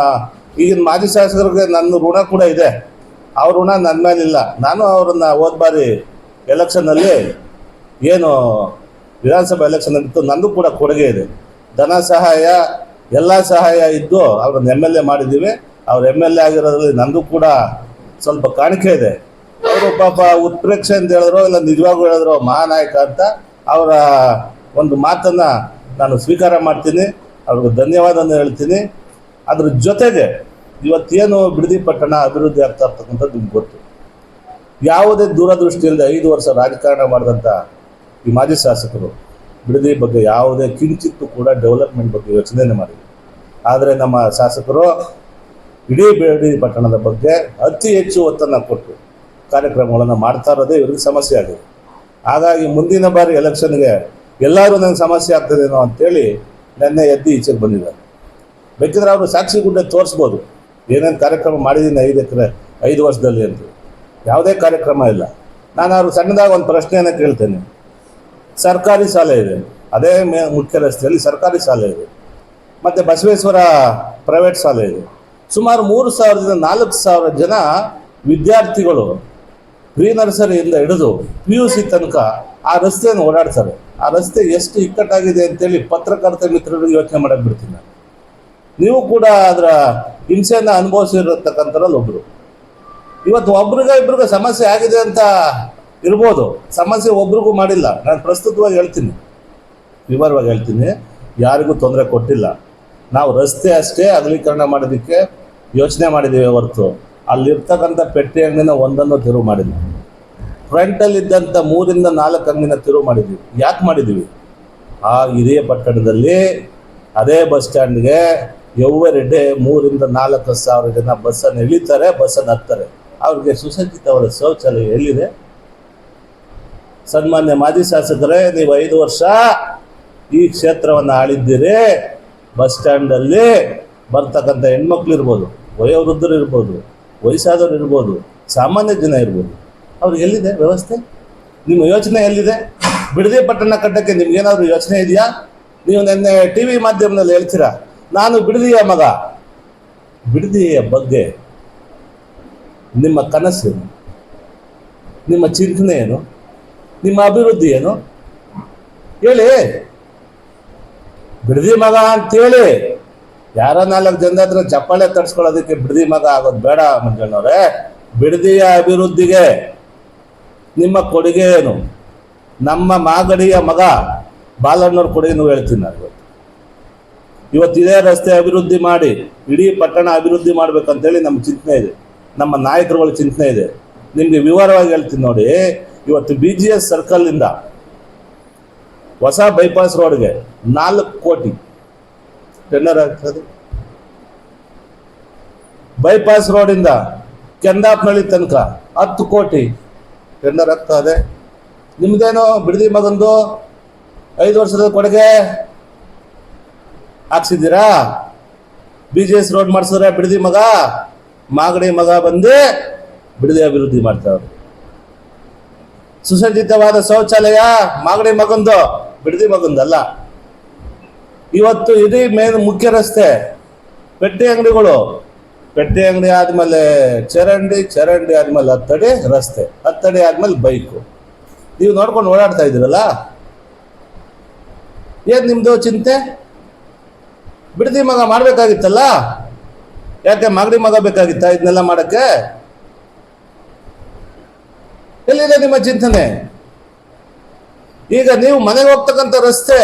ಈಗಿನ ಮಾಜಿ ಶಾಸಕರಿಗೆ ನನ್ನ ಋಣ ಕೂಡ ಇದೆ. ಅವ್ರ ಋಣ ನನ್ನ ಮೇಲಿಲ್ಲ. ನಾನು ಅವರನ್ನ ಹೋದ ಬಾರಿ ಎಲೆಕ್ಷನ್ನಲ್ಲಿ ಏನು ವಿಧಾನಸಭಾ ಎಲೆಕ್ಷನ್ ಅಂತ ನಂದು ಕೂಡ ಕೊಡುಗೆ ಇದೆ. ಧನ ಸಹಾಯ, ಎಲ್ಲ ಸಹಾಯ ಇದ್ದು ಅವ್ರನ್ನ ಎಂ ಎಲ್ ಎ ಮಾಡಿದ್ದೀವಿ. ಅವ್ರು ಎಂ ಎಲ್ ಎ ಆಗಿರೋದ್ರಲ್ಲಿ ನಂದು ಕೂಡ ಸ್ವಲ್ಪ ಕಾಣಿಕೆ ಇದೆ. ಅವರು ಪಾಪ ಉತ್ಪ್ರೇಕ್ಷೆ ಅಂತ ಹೇಳಿದ್ರು ಇಲ್ಲ ನಿಜವಾಗೂ ಹೇಳಿದ್ರು ಮಹಾನಾಯಕ ಅಂತ ಅವರ ಒಂದು ಮಾತನ್ನು ನಾನು ಸ್ವೀಕಾರ ಮಾಡ್ತೀನಿ. ಅವ್ರಿಗೆ ಧನ್ಯವಾದವನ್ನು ಹೇಳ್ತೀನಿ. ಅದ್ರ ಜೊತೆಗೆ ಇವತ್ತೇನು ಬಿಡದಿ ಪಟ್ಟಣ ಅಭಿವೃದ್ಧಿ ಆಗ್ತಾ ಇರ್ತಕ್ಕಂಥದ್ದು ನಿಮ್ಗೆ ಗೊತ್ತು. ಯಾವುದೇ ದೂರದೃಷ್ಟಿಯಿಂದ ಐದು ವರ್ಷ ರಾಜಕಾರಣ ಮಾಡಿದಂಥ ಈ ಮಾಜಿ ಶಾಸಕರು ಬಿಡದಿ ಬಗ್ಗೆ ಯಾವುದೇ ಕಿಂಚಿತ್ತು ಕೂಡ ಡೆವಲಪ್ಮೆಂಟ್ ಬಗ್ಗೆ ಯೋಚನೆ ಮಾಡಿಲ್ಲ ಆದರೆ ನಮ್ಮ ಶಾಸಕರು ಇಡೀ ಬಿಡದಿ ಪಟ್ಟಣದ ಬಗ್ಗೆ ಅತಿ ಹೆಚ್ಚು ಒತ್ತನ್ನು ಕೊಟ್ಟು ಕಾರ್ಯಕ್ರಮಗಳನ್ನು ಮಾಡ್ತಾ ಇರೋದೇ ಇವ್ರಿಗೆ ಸಮಸ್ಯೆ ಆಗಿದೆ. ಹಾಗಾಗಿ ಮುಂದಿನ ಬಾರಿ ಎಲೆಕ್ಷನ್ಗೆ ಎಲ್ಲರೂ ನನಗೆ ಸಮಸ್ಯೆ ಆಗ್ತದೇನೋ ಅಂತೇಳಿ ನೆನ್ನೆ ಎದ್ದು ಈಚೆಗೆ ಬಂದಿದ್ದಾರೆ. ಬೇಕಿದ್ರೆ ಅವರು ಸಾಕ್ಷಿ ಗುಡ್ಡೆ ತೋರಿಸ್ಬೋದು. ಏನೇನು ಕಾರ್ಯಕ್ರಮ ಮಾಡಿದ್ದೀನಿ ಐದು ಎಕರೆ, ಐದು ವರ್ಷದಲ್ಲಿ ಅಂತ. ಯಾವುದೇ ಕಾರ್ಯಕ್ರಮ ಇಲ್ಲ. ನಾನು ಅವರು ಸಣ್ಣದಾಗಿ ಒಂದು ಪ್ರಶ್ನೆಯನ್ನು ಕೇಳ್ತೇನೆ. ಸರ್ಕಾರಿ ಶಾಲೆ ಇದೆ. ಅದೇ ಮುಖ್ಯ ರಸ್ತೆಯಲ್ಲಿ ಸರ್ಕಾರಿ ಶಾಲೆ ಇದೆ. ಮತ್ತು ಬಸವೇಶ್ವರ ಪ್ರೈವೇಟ್ ಶಾಲೆ ಇದೆ. ಸುಮಾರು ಮೂರು ಸಾವಿರದಿಂದ ನಾಲ್ಕು ಸಾವಿರ ಜನ ವಿದ್ಯಾರ್ಥಿಗಳು ಪ್ರೀ ನರ್ಸರಿಯಿಂದ ಹಿಡಿದು ಪಿ ಯು ಸಿ ತನಕ ಆ ರಸ್ತೆಯನ್ನು ಓಡಾಡ್ತಾರೆ. ಆ ರಸ್ತೆ ಎಷ್ಟು ಇಕ್ಕಟ್ಟಾಗಿದೆ ಅಂತೇಳಿ ಪತ್ರಕರ್ತ ಮಿತ್ರರಿಗೆ ಯೋಚನೆ ಮಾಡಕ್ಕೆ ಬಿಡ್ತೀನಿ ನಾನು. ನೀವು ಕೂಡ ಅದರ ಹಿಂಸೆಯನ್ನು ಅನುಭವಿಸಿರತಕ್ಕಂಥರಲ್ಲಿ ಒಬ್ಬರು ಇವತ್ತು ಒಬ್ರಿಗ ಇಬ್ರಿಗ ಸಮಸ್ಯೆ ಆಗಿದೆ ಅಂತ ಇರ್ಬೋದು. ಸಮಸ್ಯೆ ಒಬ್ರಿಗೂ ಮಾಡಿಲ್ಲ. ನಾನು ಪ್ರಸ್ತುತವಾಗಿ ಹೇಳ್ತೀನಿ. ವಿವರವಾಗಿ ಹೇಳ್ತೀನಿ. ಯಾರಿಗೂ ತೊಂದರೆ ಕೊಟ್ಟಿಲ್ಲ. ನಾವು ರಸ್ತೆ ಅಷ್ಟೇ ಅಗಲೀಕರಣ ಮಾಡೋದಕ್ಕೆ ಯೋಚನೆ ಮಾಡಿದ್ದೀವಿ ಹೊರತು. ಅಲ್ಲಿರ್ತಕ್ಕಂಥ ಪೆಟ್ಟಿ ಅಂಗಡಿನ ಒಂದನ್ನು ತೆರವು ಮಾಡಿಲ್ಲ ಫ್ರಂಟಲ್ಲಿದ್ದಂಥ ಮೂರಿಂದ ನಾಲ್ಕು ಅಂಗಡಿನ ತೆರವು ಮಾಡಿದ್ದೀವಿ ಯಾಕೆ ಮಾಡಿದ್ದೀವಿ ಆ ಹಿರಿಯ ಪಟ್ಟಣದಲ್ಲಿ ಅದೇ ಬಸ್ ಸ್ಟ್ಯಾಂಡ್ಗೆ ಎವ್ರಿ ಡೇ ಮೂರಿಂದ ನಾಲ್ಕು ಸಾವಿರ ಜನ ಬಸ್ಸನ್ನು ಇಳಿತಾರೆ, ಬಸ್ಸನ್ನು ಹತ್ತಾರೆ. ಅವ್ರಿಗೆ ಸುಸಜ್ಜಿತವಾದ ಶೌಚಾಲಯ ಎಲ್ಲಿದೆ? ಸನ್ಮಾನ್ಯ ಮಾಜಿ ಶಾಸಕರೇ, ನೀವು ಐದು ವರ್ಷ ಈ ಕ್ಷೇತ್ರವನ್ನು ಆಳಿದ್ದೀರಿ. ಬಸ್ ಸ್ಟ್ಯಾಂಡಲ್ಲಿ ಬರ್ತಕ್ಕಂಥ ಹೆಣ್ಮಕ್ಳು ಇರ್ಬೋದು, ವಯೋವೃದ್ಧರು ಇರ್ಬೋದು, ವಯಸ್ಸಾದವ್ರು ಇರ್ಬೋದು, ಸಾಮಾನ್ಯ ಜನ ಇರ್ಬೋದು ಅವ್ರಿಗೆ ಎಲ್ಲಿದೆ ವ್ಯವಸ್ಥೆ? ನಿಮ್ಮ ಯೋಚನೆ ಎಲ್ಲಿದೆ? ಬಿಡದಿ ಪಟ್ಟಣ ಕಟ್ಟಕ್ಕೆ ನಿಮ್ಗೇನಾದರೂ ಯೋಚನೆ ಇದೆಯಾ? ನೀವು ನಿನ್ನೆ ಟಿ ವಿ ಮಾಧ್ಯಮದಲ್ಲಿ ಹೇಳ್ತೀರಾ, ನಾನು ಬಿಡದಿಯ ಮಗ. ಬಿಡದಿಯ ಬಗ್ಗೆ ನಿಮ್ಮ ಕನಸೇನು? ನಿಮ್ಮ ಚಿಂತನೆ ಏನು? ನಿಮ್ಮ ಅಭಿವೃದ್ಧಿ ಏನು? ಹೇಳಿ. ಬಿಡದಿ ಮಗ ಅಂತೇಳಿ. ಯಾರ ನಾಲ್ಕು ಜನ ಹತ್ರ ಚಪ್ಪಾಳೆ ತಡ್ಸ್ಕೊಳ್ಳೋದಕ್ಕೆ ಬಿಡದಿ ಮಗ ಆಗೋದು ಬೇಡ ಮಂಜಣ್ಣವ್ರೆ ಬಿಡದಿಯ ಅಭಿವೃದ್ಧಿಗೆ ನಿಮ್ಮ ಕೊಡುಗೆ ಏನು? ನಮ್ಮ ಮಾಗಡಿಯ ಮಗ ಬಾಲಣ್ಣವ್ರ ಕೊಡುಗೆನೂ ಹೇಳ್ತೀನಿ ನಾನು ಇವತ್ತು. ಇವತ್ತು ಇದೇ ರಸ್ತೆ ಅಭಿವೃದ್ಧಿ ಮಾಡಿ, ಇಡೀ ಪಟ್ಟಣ ಅಭಿವೃದ್ಧಿ ಮಾಡ್ಬೇಕಂತೇಳಿ ನಮ್ಮ ಚಿಂತನೆ ಇದೆ. ನಮ್ಮ ನಾಯಕರುಗಳ ಚಿಂತನೆ ಇದೆ. ನಿಮಗೆ ವಿವರವಾಗಿ ಹೇಳ್ತೀನಿ ನೋಡಿ. ಇವತ್ತು ಬಿ ಜಿ ಎಸ್ ಸರ್ಕಲ್ಲಿಂದ ಹೊಸ ಬೈಪಾಸ್ ರೋಡ್ಗೆ ನಾಲ್ಕು ಕೋಟಿ. ಟೆಂಡರ್ ಆಗ್ತದೆ ಬೈಪಾಸ್ ರೋಡಿಂದ ಕೆಂದಾಪ್ನಳ್ಳಿ ತನಕ ಹತ್ತು ಕೋಟಿ ಟೆಂಡರ್ ಆಗ್ತಾ ಇದೆ. ನಿಮ್ದೇನೋ ಬಿಡದಿ ಮಗಂದು ಐದು ವರ್ಷದ ಕೊಡುಗೆ ಹಾಕ್ಸಿದ್ದೀರಾ ಬಿ ಜಿ ಎಸ್ ರೋಡ್ ಮಾಡಿಸಿದ್ರೆ ಬಿಡದಿ ಮಗ, ಮಾಗಡಿ ಮಗ ಬಂದು ಬಿಡದಿ ಅಭಿವೃದ್ಧಿ ಮಾಡ್ತಾವ್ರೆ ಸುಸಜ್ಜಿತವಾದ ಶೌಚಾಲಯ, ಮಾಗಡಿ ಮಗಂದು, ಬಿಡದಿ ಮಗಂದಲ್ಲ. ಇವತ್ತು ಇಡೀ ಮೇನ್ ಮುಖ್ಯ ರಸ್ತೆ, ಪೆಟ್ಟಿ ಅಂಗಡಿಗಳು. ಪೆಟ್ಟಿ ಅಂಗಡಿ ಆದ್ಮೇಲೆ ಚರಂಡಿ ಚರಂಡಿ ಆದ್ಮೇಲೆ ಹತ್ತಡಿ ರಸ್ತೆ, ಹತ್ತಡಿ ಆದ್ಮೇಲೆ ಬೈಕು. ನೀವು ನೋಡ್ಕೊಂಡು ಓಡಾಡ್ತಾ ಇದ್ದೀರಲ್ಲ? ಏನ್ ನಿಮ್ದು ಚಿಂತೆ? ಬಿಡದಿ ಮಗ ಮಾಡ್ಬೇಕಾಗಿತ್ತಲ್ಲ? ಯಾಕೆ ಮಾಗಡಿ ಮಗ ಬೇಕಾಗಿತ್ತ ಇದನ್ನೆಲ್ಲ ಮಾಡಕ್ಕೆ? ಎಲ್ಲಿದೆ ನಿಮ್ಮ ಚಿಂತನೆ? ಈಗ ನೀವು ಮನೆಗೆ ಹೋಗ್ತಕ್ಕಂಥ ರಸ್ತೆ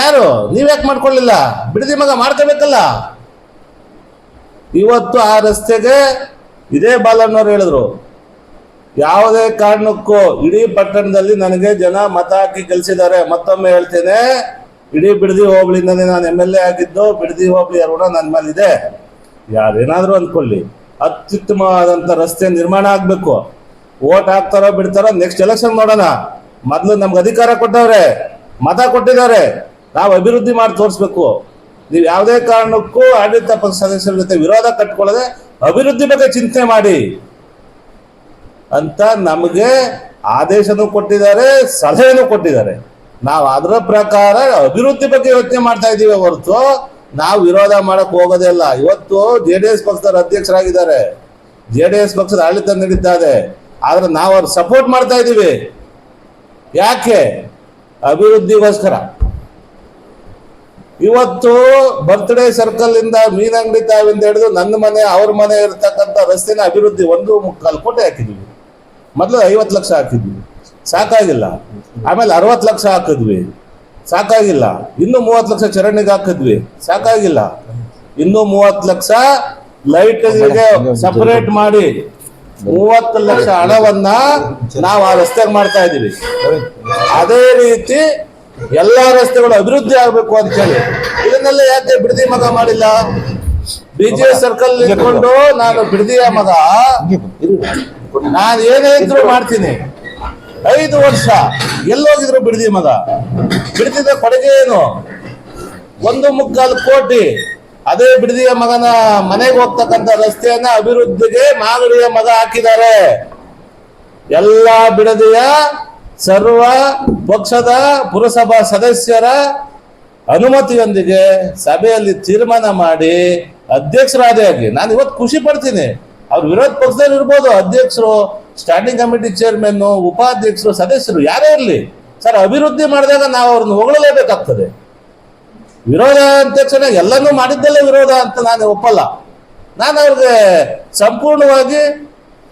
ಯಾರು? ನೀವ್ಯಾಕೆ ಮಾಡ್ಕೊಳ್ಳಿಲ್ಲ? ಬಿಡದಿ ಮಗ ಮಾಡ್ಕೋಬೇಕಲ್ಲ. ಇವತ್ತು ಆ ರಸ್ತೆಗೆ ಇದೇ ಬಾಲಣ್ಣವ್ರು ಹೇಳಿದ್ರು. ಯಾವುದೇ ಕಾರಣಕ್ಕೂ ಇಡೀ ಪಟ್ಟಣದಲ್ಲಿ ನನಗೆ ಜನ ಮತ ಹಾಕಿ ಕಲಿಸಿದ್ದಾರೆ ಮತ್ತೊಮ್ಮೆ ಹೇಳ್ತೇನೆ, ಇಡೀ ಬಿಡದಿ ಹೋಬಳಿಯಿಂದನೇ ನಾನು ಎಂ ಎಲ್ ಎ ಆಗಿದ್ದು, ಬಿಡದಿ ಹೋಬಳಿ ಅರುಣ ನನ್ನ ಮೇಲೆ ಇದೆ ಯಾರೇನಾದ್ರೂ ಅಂದ್ಕೊಳ್ಳಿ ಅತ್ಯುತ್ತಮವಾದಂಥ ರಸ್ತೆ ನಿರ್ಮಾಣ ಆಗಬೇಕು. ಓಟ್ ಹಾಕ್ತಾರೋ ಬಿಡ್ತಾರೋ ನೆಕ್ಸ್ಟ್ ಎಲೆಕ್ಷನ್ ನೋಡೋಣ. ಮೊದಲು ನಮ್ಗೆ ಅಧಿಕಾರ ಕೊಟ್ಟವ್ರೆ, ಮತ ಕೊಟ್ಟಿದ್ದಾರೆ. ನಾವು ಅಭಿವೃದ್ಧಿ ಮಾಡಿ ತೋರಿಸ್ಬೇಕು. ನೀವು ಯಾವುದೇ ಕಾರಣಕ್ಕೂ ಆಡಳಿತ ಪಕ್ಷ ಸದಸ್ಯರ ಜೊತೆ ವಿರೋಧ ಕಟ್ಕೊಳ್ಳದೆ ಅಭಿವೃದ್ಧಿ ಬಗ್ಗೆ ಚಿಂತನೆ ಮಾಡಿ. ಅಂತ ನಮಗೆ ಆದೇಶನೂ ಕೊಟ್ಟಿದ್ದಾರೆ, ಸಲಹೆನೂ ಕೊಟ್ಟಿದ್ದಾರೆ. ನಾವು ಅದರ ಪ್ರಕಾರ ಅಭಿವೃದ್ಧಿ ಬಗ್ಗೆ ಯೋಚನೆ ಮಾಡ್ತಾ ಇದ್ದೀವಿ ಹೊರತು ನಾವು ವಿರೋಧ ಮಾಡಕ್ ಹೋಗೋದೇ ಇಲ್ಲ. ಇವತ್ತು ಜೆ ಡಿ ಎಸ್ ಪಕ್ಷದ ಅಧ್ಯಕ್ಷರಾಗಿದ್ದಾರೆ. ಜೆ ಡಿ ಎಸ್ ಪಕ್ಷದ ಆಡಳಿತ ನಡೀತಾ ಇದೆ ಆದ್ರೆ ನಾವು ಅವ್ರು ಸಪೋರ್ಟ್ ಮಾಡ್ತಾ ಇದ್ದೀವಿ. ಯಾಕೆ? ಅಭಿವೃದ್ಧಿಗೋಸ್ಕರ. ಇವತ್ತು ಬರ್ತ್ಡೇ ಸರ್ಕಲ್ ಇಂದ ಮೀನಂಗಡಿ ತಾವಿಂದ ಹಿಡಿದು ನನ್ನ ಮನೆ, ಅವ್ರ ಮನೆ ಇರ್ತಕ್ಕಂಥ ರಸ್ತೆನ ಅಭಿವೃದ್ಧಿ ಒಂದು ಮುಕ್ಕಾಲು ಕೋಟಿ ಹಾಕಿದ್ವಿ. ಮೊದಲು ಐವತ್ತು ಲಕ್ಷ ಹಾಕಿದ್ವಿ. ಸಾಕಾಗಿಲ್ಲ. ಆಮೇಲೆ ಅರವತ್ತು ಲಕ್ಷ ಹಾಕಿದ್ವಿ. ಸಾಕಾಗಿಲ್ಲ. ಇನ್ನು ಮೂವತ್ತು ಲಕ್ಷ ಚರಣಿಗೆ ಹಾಕಿದ್ವಿ. ಸಾಕಾಗಿಲ್ಲ. ಇನ್ನು ಮೂವತ್ತು ಲಕ್ಷ ಲೈಟ್ ಸಪರೇಟ್ ಮಾಡಿ ಮೂವತ್ತು ಲಕ್ಷ ಹಣವನ್ನ ನಾವು ಆ ರಸ್ತೆಗೆ ಮಾಡ್ತಾ ಇದೀವಿ ಅದೇ ರೀತಿ ಎಲ್ಲಾ ರಸ್ತೆಗಳು ಅಭಿವೃದ್ಧಿ ಆಗ್ಬೇಕು ಅಂತ ಹೇಳಿ. ಇದನ್ನೆಲ್ಲ ಯಾಕೆ ಬಿಡದಿ ಮಗ ಮಾಡಿಲ್ಲ? ಬಿಜೆ ಸರ್ಕಲ್ ಇಟ್ಕೊಂಡು ನಾನು ಬಿಡದಿಯ ಮಗ. ನಾನು ಏನೇ ಇದ್ರು ಮಾಡ್ತೀನಿ. ಐದು ವರ್ಷ. ಎಲ್ಲೋಗಿದ್ರು ಬಿಡದಿ ಮಗ. ಬಿಡದಿದ ಕೊಡುಗೆ ಏನು? ಒಂದು ಮುಕ್ಕಾಲು ಕೋಟಿ. ಅದೇ ಬಿಡದಿಯ ಮಗನ ಮನೆಗೆ ಹೋಗ್ತಕ್ಕಂಥ ರಸ್ತೆಯನ್ನ ಅಭಿವೃದ್ಧಿಗೆ ಮಾಗಡಿಯ ಮಗ ಹಾಕಿದ್ದಾರೆ. ಎಲ್ಲ ಬಿಡದಿಯ ಸರ್ವ ಪಕ್ಷದ ಪುರಸಭಾ ಸದಸ್ಯರ ಅನುಮತಿಯೊಂದಿಗೆ ಸಭೆಯಲ್ಲಿ ತೀರ್ಮಾನ ಮಾಡಿ ಅಧ್ಯಕ್ಷರಾದಿಯಾಗಿ ನಾನು ಇವತ್ತು ಖುಷಿ ಪಡ್ತೀನಿ. ಅವ್ರು ವಿರೋಧ ಪಕ್ಷದಲ್ಲಿ ಇರ್ಬೋದು, ಅಧ್ಯಕ್ಷರು ಸ್ಟ್ಯಾಂಡಿಂಗ್ ಕಮಿಟಿ ಚೇರ್ಮನ್ ಉಪಾಧ್ಯಕ್ಷರು, ಸದಸ್ಯರು, ಯಾರೇ ಇರಲಿ. ಸರ್, ಅಭಿವೃದ್ಧಿ ಮಾಡಿದಾಗ ನಾವು ಅವ್ರನ್ನ ಹೊಗಳಲೇಬೇಕಾಗ್ತದೆ. ವಿರೋಧ ಅಂದ ತಕ್ಷಣ ಎಲ್ಲನೂ ಮಾಡಿದ್ದಲ್ಲೇ ವಿರೋಧ ಅಂತ ನಾನು ಒಪ್ಪಲ್ಲ. ನಾನು ಅವ್ರಿಗೆ ಸಂಪೂರ್ಣವಾಗಿ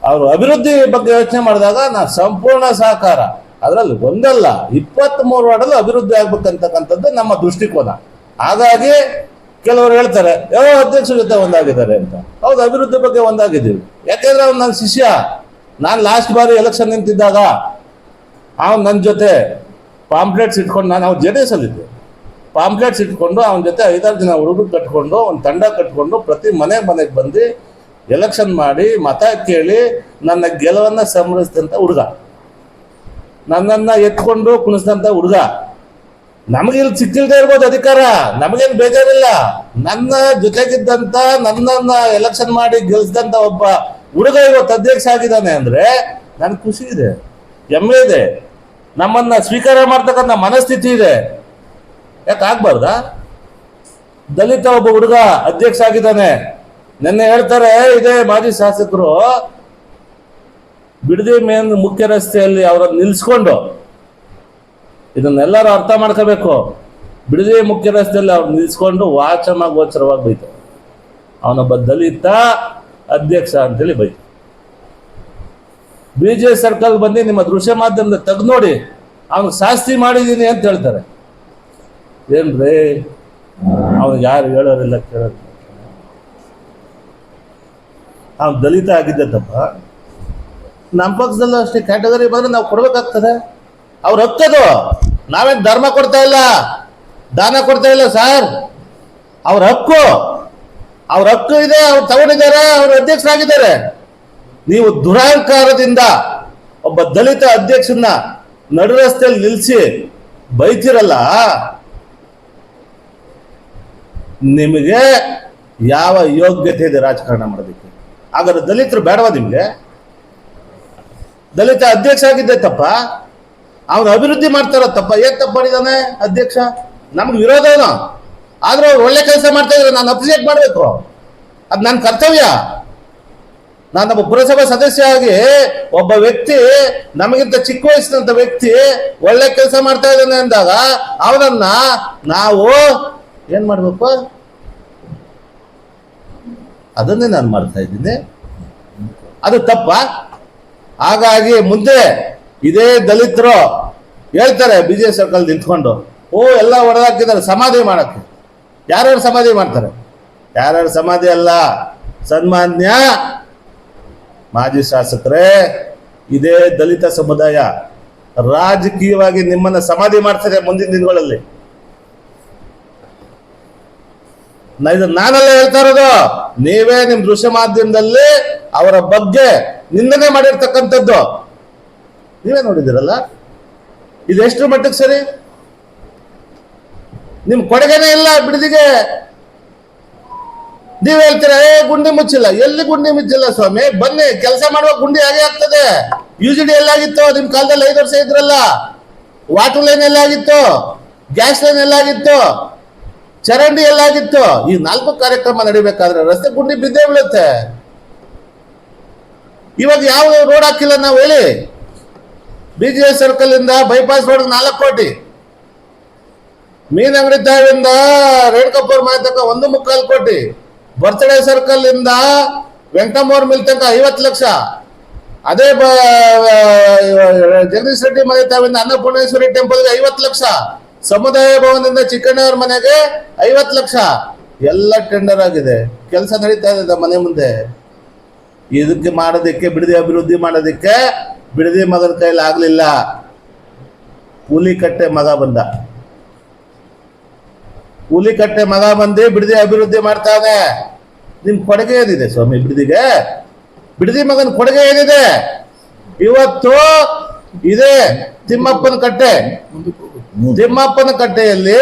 ಅವರು ಅಭಿವೃದ್ಧಿ ಬಗ್ಗೆ ಯೋಚನೆ ಮಾಡಿದಾಗ ನಾನು ಸಂಪೂರ್ಣ ಸಹಕಾರ. ಅದರಲ್ಲಿ ಒಂದಲ್ಲ ಇಪ್ಪತ್ತ್ ಮೂರು ವಾರ್ಡಲ್ಲೂ ಅಭಿವೃದ್ಧಿ ಆಗ್ಬೇಕಂತಕ್ಕಂಥದ್ದು ನಮ್ಮ ದೃಷ್ಟಿಕೋನ. ಹಾಗಾಗಿ ಕೆಲವರು ಹೇಳ್ತಾರೆ ಯಾವ ಅಧ್ಯಕ್ಷರ ಜೊತೆ ಒಂದಾಗಿದ್ದಾರೆ ಅಂತ. ಹೌದು, ಅಭಿವೃದ್ಧಿ ಬಗ್ಗೆ ಒಂದಾಗಿದ್ದೀವಿ. ಯಾಕೆಂದ್ರೆ ಅವ್ನು ನನ್ನ ಶಿಷ್ಯ. ನಾನು ಲಾಸ್ಟ್ ಬಾರಿ ಎಲೆಕ್ಷನ್ ನಿಂತಿದ್ದಾಗ ಅವನು ನನ್ನ ಜೊತೆ ಪಾಂಪ್ಲೆಟ್ಸ್ ಇಟ್ಕೊಂಡು ನಾನು ಅವ್ನು ಜೆ ಡಿ ಎಸ್ ಅಲ್ಲಿದ್ದೆ ಪಾಂಪ್ಲೆಟ್ಸ್ ಇಟ್ಕೊಂಡು ಅವನ ಜೊತೆ ಐದಾರು ಜನ ಹುಡುಗರು ಕಟ್ಕೊಂಡು, ಒಂದು ತಂಡ ಕಟ್ಕೊಂಡು ಪ್ರತಿ ಮನೆ ಮನೆಗೆ ಬಂದು ಎಲೆಕ್ಷನ್ ಮಾಡಿ ಮತ ಕೇಳಿ ನನ್ನ ಗೆಲುವನ್ನು ಸಂಭ್ರಮಿಸಿದಂಥ ಹುಡುಗ. ನನ್ನನ್ನು ಎತ್ಕೊಂಡು ಕುಣಿಸಿದಂಥ ಹುಡುಗ. ನಮಗೆ ಇಲ್ಲಿ ಸಿಕ್ಕಿಲ್ದೇ ಇರ್ಬೋದು ಅಧಿಕಾರ. ನಮಗೇನು ಬೇಜಾರಿಲ್ಲ. ನನ್ನ ಜೊತೆಗಿದ್ದಂತ, ನನ್ನನ್ನ ಎಲೆಕ್ಷನ್ ಮಾಡಿ ಗೆಲ್ಸಿದಂತ ಒಬ್ಬ ಹುಡುಗ ಇವತ್ತು ಅಧ್ಯಕ್ಷ ಆಗಿದ್ದಾನೆ ಅಂದ್ರೆ ನನ್ ಖುಷಿ ಇದೆ, ಹೆಮ್ಮೆ ಇದೆ. ನಮ್ಮನ್ನ ಸ್ವೀಕಾರ ಮಾಡ್ತಕ್ಕಂಥ ಮನಸ್ಥಿತಿ ಇದೆ. ಯಾಕೆ ಆಗ್ಬಾರ್ದಾ? ದಲಿತ ಒಬ್ಬ ಹುಡುಗ ಅಧ್ಯಕ್ಷ ಆಗಿದ್ದಾನೆ. ನಿನ್ನೆ ಹೇಳ್ತಾರೆ, ಇದೇ ಮಾಜಿ ಶಾಸಕರು ಬಿಡದಿ ಮೇನ್ ಮುಖ್ಯ ರಸ್ತೆಯಲ್ಲಿ ಅವರನ್ನು ನಿಲ್ಸ್ಕೊಂಡು ಇದನ್ನೆಲ್ಲರೂ ಅರ್ಥ ಮಾಡ್ಕೋಬೇಕು. ಬಿಡದೆ ಮುಖ್ಯ ರಸ್ತೆಯಲ್ಲಿ ಅವ್ರು ನಿಲ್ಲಿಸ್ಕೊಂಡು ವಾಚನ ಗೋಚರವಾಗಿ ಬೈತು. ಅವನೊಬ್ಬ ದಲಿತ ಅಧ್ಯಕ್ಷ ಅಂತೇಳಿ ಬೈತು. ಬಿ ಜೆ ಸರ್ಕಲ್ ಬಂದು ನಿಮ್ಮ ದೃಶ್ಯ ಮಾಧ್ಯಮದ ತೆಗ್ದು ನೋಡಿ, ಅವನು ಶಾಸ್ತಿ ಮಾಡಿದ್ದೀನಿ ಅಂತ ಹೇಳ್ತಾರೆ. ಏನ್ರಿ? ಅವ್ನಿಗೆ ಯಾರು ಹೇಳೋರಿಲ್ಲ ಕೇಳೋದು ಅವ್ನು ದಲಿತ ಆಗಿದ್ದೆ ತಪ್ಪ ನಮ್ಮ ಪಕ್ಷದಲ್ಲೂ ಅಷ್ಟೇ ಕ್ಯಾಟಗರಿ ಬಂದರೆ ನಾವು ಕೊಡ್ಬೇಕಾಗ್ತದೆ. ಅವ್ರ ಹಕ್ಕದು. ನಾವೇನ್ ಧರ್ಮ ಕೊಡ್ತಾ ಇಲ್ಲ? ದಾನ ಕೊಡ್ತಾ ಇಲ್ಲ ಸರ್? ಅವ್ರ ಹಕ್ಕು. ಅವ್ರ ಹಕ್ಕು ಇದೆ, ಅವ್ರು ತಗೊಂಡಿದ್ದಾರೆ, ಅವ್ರ ಅಧ್ಯಕ್ಷರಾಗಿದ್ದಾರೆ. ನೀವು ದುರಹಂಕಾರದಿಂದ ಒಬ್ಬ ದಲಿತ ಅಧ್ಯಕ್ಷನ್ನ ನಡು ರಸ್ತೆಯಲ್ಲಿ ನಿಲ್ಲಿಸಿ ಬೈತಿರಲ್ಲ? ನಿಮಗೆ ಯಾವ ಯೋಗ್ಯತೆ ಇದೆ ರಾಜಕಾರಣ ಮಾಡೋದಕ್ಕೆ? ಹಾಗಾದ್ರೆ ದಲಿತರು ಬೇಡವಾ ನಿಮಗೆ? ದಲಿತ ಅಧ್ಯಕ್ಷ ಆಗಿದ್ದೆ ತಪ್ಪ? ಅವನು ಅಭಿವೃದ್ಧಿ ಮಾಡ್ತಾರ ತಪ್ಪ. ಏನ್ ತಪ್ಪು ಮಾಡಿದಾನೆ ಅಧ್ಯಕ್ಷ? ನಮ್ಗೆ ವಿರೋಧ ಏನೋ? ಆದ್ರೆ ಅವ್ರು ಒಳ್ಳೆ ಕೆಲಸ ಮಾಡ್ತಾ ಇದ್ರೆ, ನಾನು ಅಪ್ರಿಸಿಯೇಟ್ ಮಾಡಬೇಕು. ಅದು ನನ್ನ ಕರ್ತವ್ಯ. ನಾನು ನಮ್ಮ ಪುರಸಭಾ ಸದಸ್ಯ ಆಗಿ ಒಬ್ಬ ವ್ಯಕ್ತಿ, ನಮಗಿಂತ ಚಿಕ್ಕ ವಯಸ್ಸಿನಂತ ವ್ಯಕ್ತಿ ಒಳ್ಳೆ ಕೆಲಸ ಮಾಡ್ತಾ ಇದ್ದಾನೆ ಅಂದಾಗ ಅವನನ್ನ ನಾವು ಏನ್ ಮಾಡ್ಬೇಕು? ಅದನ್ನೇ ನಾನು ಮಾಡ್ತಾ ಇದ್ದೀನಿ. ಅದು ತಪ್ಪ? ಹಾಗಾಗಿ ಮುಂದೆ ಇದೇ ದಲಿತರು ಹೇಳ್ತಾರೆ ಬಿ ಜೆ ಸರ್ಕಲ್ ನಿಂತ್ಕೊಂಡು, ಓ, ಎಲ್ಲ ಹೊಡೆದಾಕಿದ್ದಾರೆ ಸಮಾಧಿ ಮಾಡಕ್ಕೆ. ಯಾರ್ಯಾರು ಸಮಾಧಿ ಮಾಡ್ತಾರೆ? ಯಾರ್ಯಾರು ಸಮಾಧಿ ಅಲ್ಲ? ಸನ್ಮಾನ್ಯ ಮಾಜಿ ಶಾಸಕರೇ, ಇದೇ ದಲಿತ ಸಮುದಾಯ ರಾಜಕೀಯವಾಗಿ ನಿಮ್ಮನ್ನ ಸಮಾಧಿ ಮಾಡ್ತಾರೆ ಮುಂದಿನ ದಿನಗಳಲ್ಲಿ. ನಾನೆಲ್ಲ ಹೇಳ್ತಾ ಇರೋದು, ನೀವೇ ನಿಮ್ ದೃಶ್ಯ ಮಾಧ್ಯಮದಲ್ಲಿ ಅವರ ಬಗ್ಗೆ ನಿಂದನೆ ಮಾಡಿರ್ತಕ್ಕಂಥದ್ದು. ನೀವೇ ನೋಡಿದಿರಲ್ಲ ಇದು ಎಷ್ಟು ಮಟ್ಟಕ್ಕೆ ಸರಿ? ನಿಮ್ ಕೊಡುಗೆನೇ ಇಲ್ಲ, ಬಿಡದಿಗೆ. ನೀವ್ ಹೇಳ್ತೀರಾ, ಏ, ಗುಂಡಿ ಮುಚ್ಚಿಲ್ಲ. ಎಲ್ಲಿ ಗುಂಡಿ ಮುಚ್ಚಿಲ್ಲ ಸ್ವಾಮಿ? ಬನ್ನಿ, ಕೆಲಸ ಮಾಡುವ ಗುಂಡಿ ಹಾಗೆ ಆಗ್ತದೆ. ಯು ಜಿ ಡಿ ಎಲ್ಲಾಗಿತ್ತು? ನಿಮ್ ಕಾಲದಲ್ಲಿ ಐದು ವರ್ಷ ಇದ್ರಲ್ಲ. ವಾಟರ್ ಲೈನ್ ಎಲ್ಲಾಗಿತ್ತು? ಗ್ಯಾಸ್ ಲೈನ್ ಎಲ್ಲಾಗಿತ್ತು? ಚರಂಡಿ ಎಲ್ಲಾಗಿತ್ತು? ಈ ನಾಲ್ಕು ಕಾರ್ಯಕ್ರಮ ನಡಿಬೇಕಾದ್ರೆ ರಸ್ತೆ ಗುಂಡಿ ಬಿದ್ದೇ ಬೀಳುತ್ತೆ. ಇವಾಗ ಯಾವ ರೋಡ್ ಹಾಕಿಲ್ಲ ನಾವು ಹೇಳಿ. ಬಿ ಜಿ ಎಸ್ ಸರ್ಕಲ್ ಇಂದ ಬೈಪಾಸ್ ರೋಡ್ ನಾಲ್ಕು ಕೋಟಿ. ಮೀನ್ ಅಂಗಡಿ ತಾವಿಂದ ಕಪೂರ್ ಮನೆ ತನಕ ಒಂದು ಮುಕ್ಕಾಲು ಕೋಟಿ. ಬರ್ತ್ಡೇ ಸರ್ಕಲ್ ಇಂದ ವೆಂಕಟಮೋರ್ ಮಿಲ್ ತನಕ ಐವತ್ತು ಲಕ್ಷ. ಅದೇ ಜಗದೀಶ್ ರೆಡ್ಡಿ ಮನೆ ತಾವಿಂದ ಅನ್ನಪೂರ್ಣೇಶ್ವರಿ ಟೆಂಪಲ್ಗೆ ಐವತ್ತು ಲಕ್ಷ. ಸಮುದಾಯ ಭವನದಿಂದ ಚಿಕ್ಕಣ್ಣವ್ರ ಮನೆಗೆ ಐವತ್ತು ಲಕ್ಷ. ಎಲ್ಲ ಟೆಂಡರ್ ಆಗಿದೆ. ಕೆಲಸ ನಡೀತಾ ಇದೆ ಮನೆ ಮುಂದೆ. ಇದಕ್ಕೆ ಮಾಡೋದಕ್ಕೆ, ಬಿಡದೆ ಅಭಿವೃದ್ಧಿ ಮಾಡೋದಕ್ಕೆ ಬಿಡದಿ ಮಗನ ಕೈಲಿ ಆಗಲಿಲ್ಲ. ಹುಲಿಕಟ್ಟೆ ಮಗ ಬಂದ. ಹುಲಿಕಟ್ಟೆ ಮಗ ಬಂದು ಬಿಡದಿ ಅಭಿವೃದ್ಧಿ ಮಾಡ್ತಾನೆ. ನಿಮ್ ಕೊಡುಗೆ ಏನಿದೆ ಸ್ವಾಮಿ ಬಿಡದಿಗೆ? ಬಿಡದಿ ಮಗನ ಕೊಡುಗೆ ಏನಿದೆ? ಇವತ್ತು ಇದೆ ತಿಮ್ಮಪ್ಪನ ಕಟ್ಟೆ. ತಿಮ್ಮಪ್ಪನ ಕಟ್ಟೆಯಲ್ಲಿ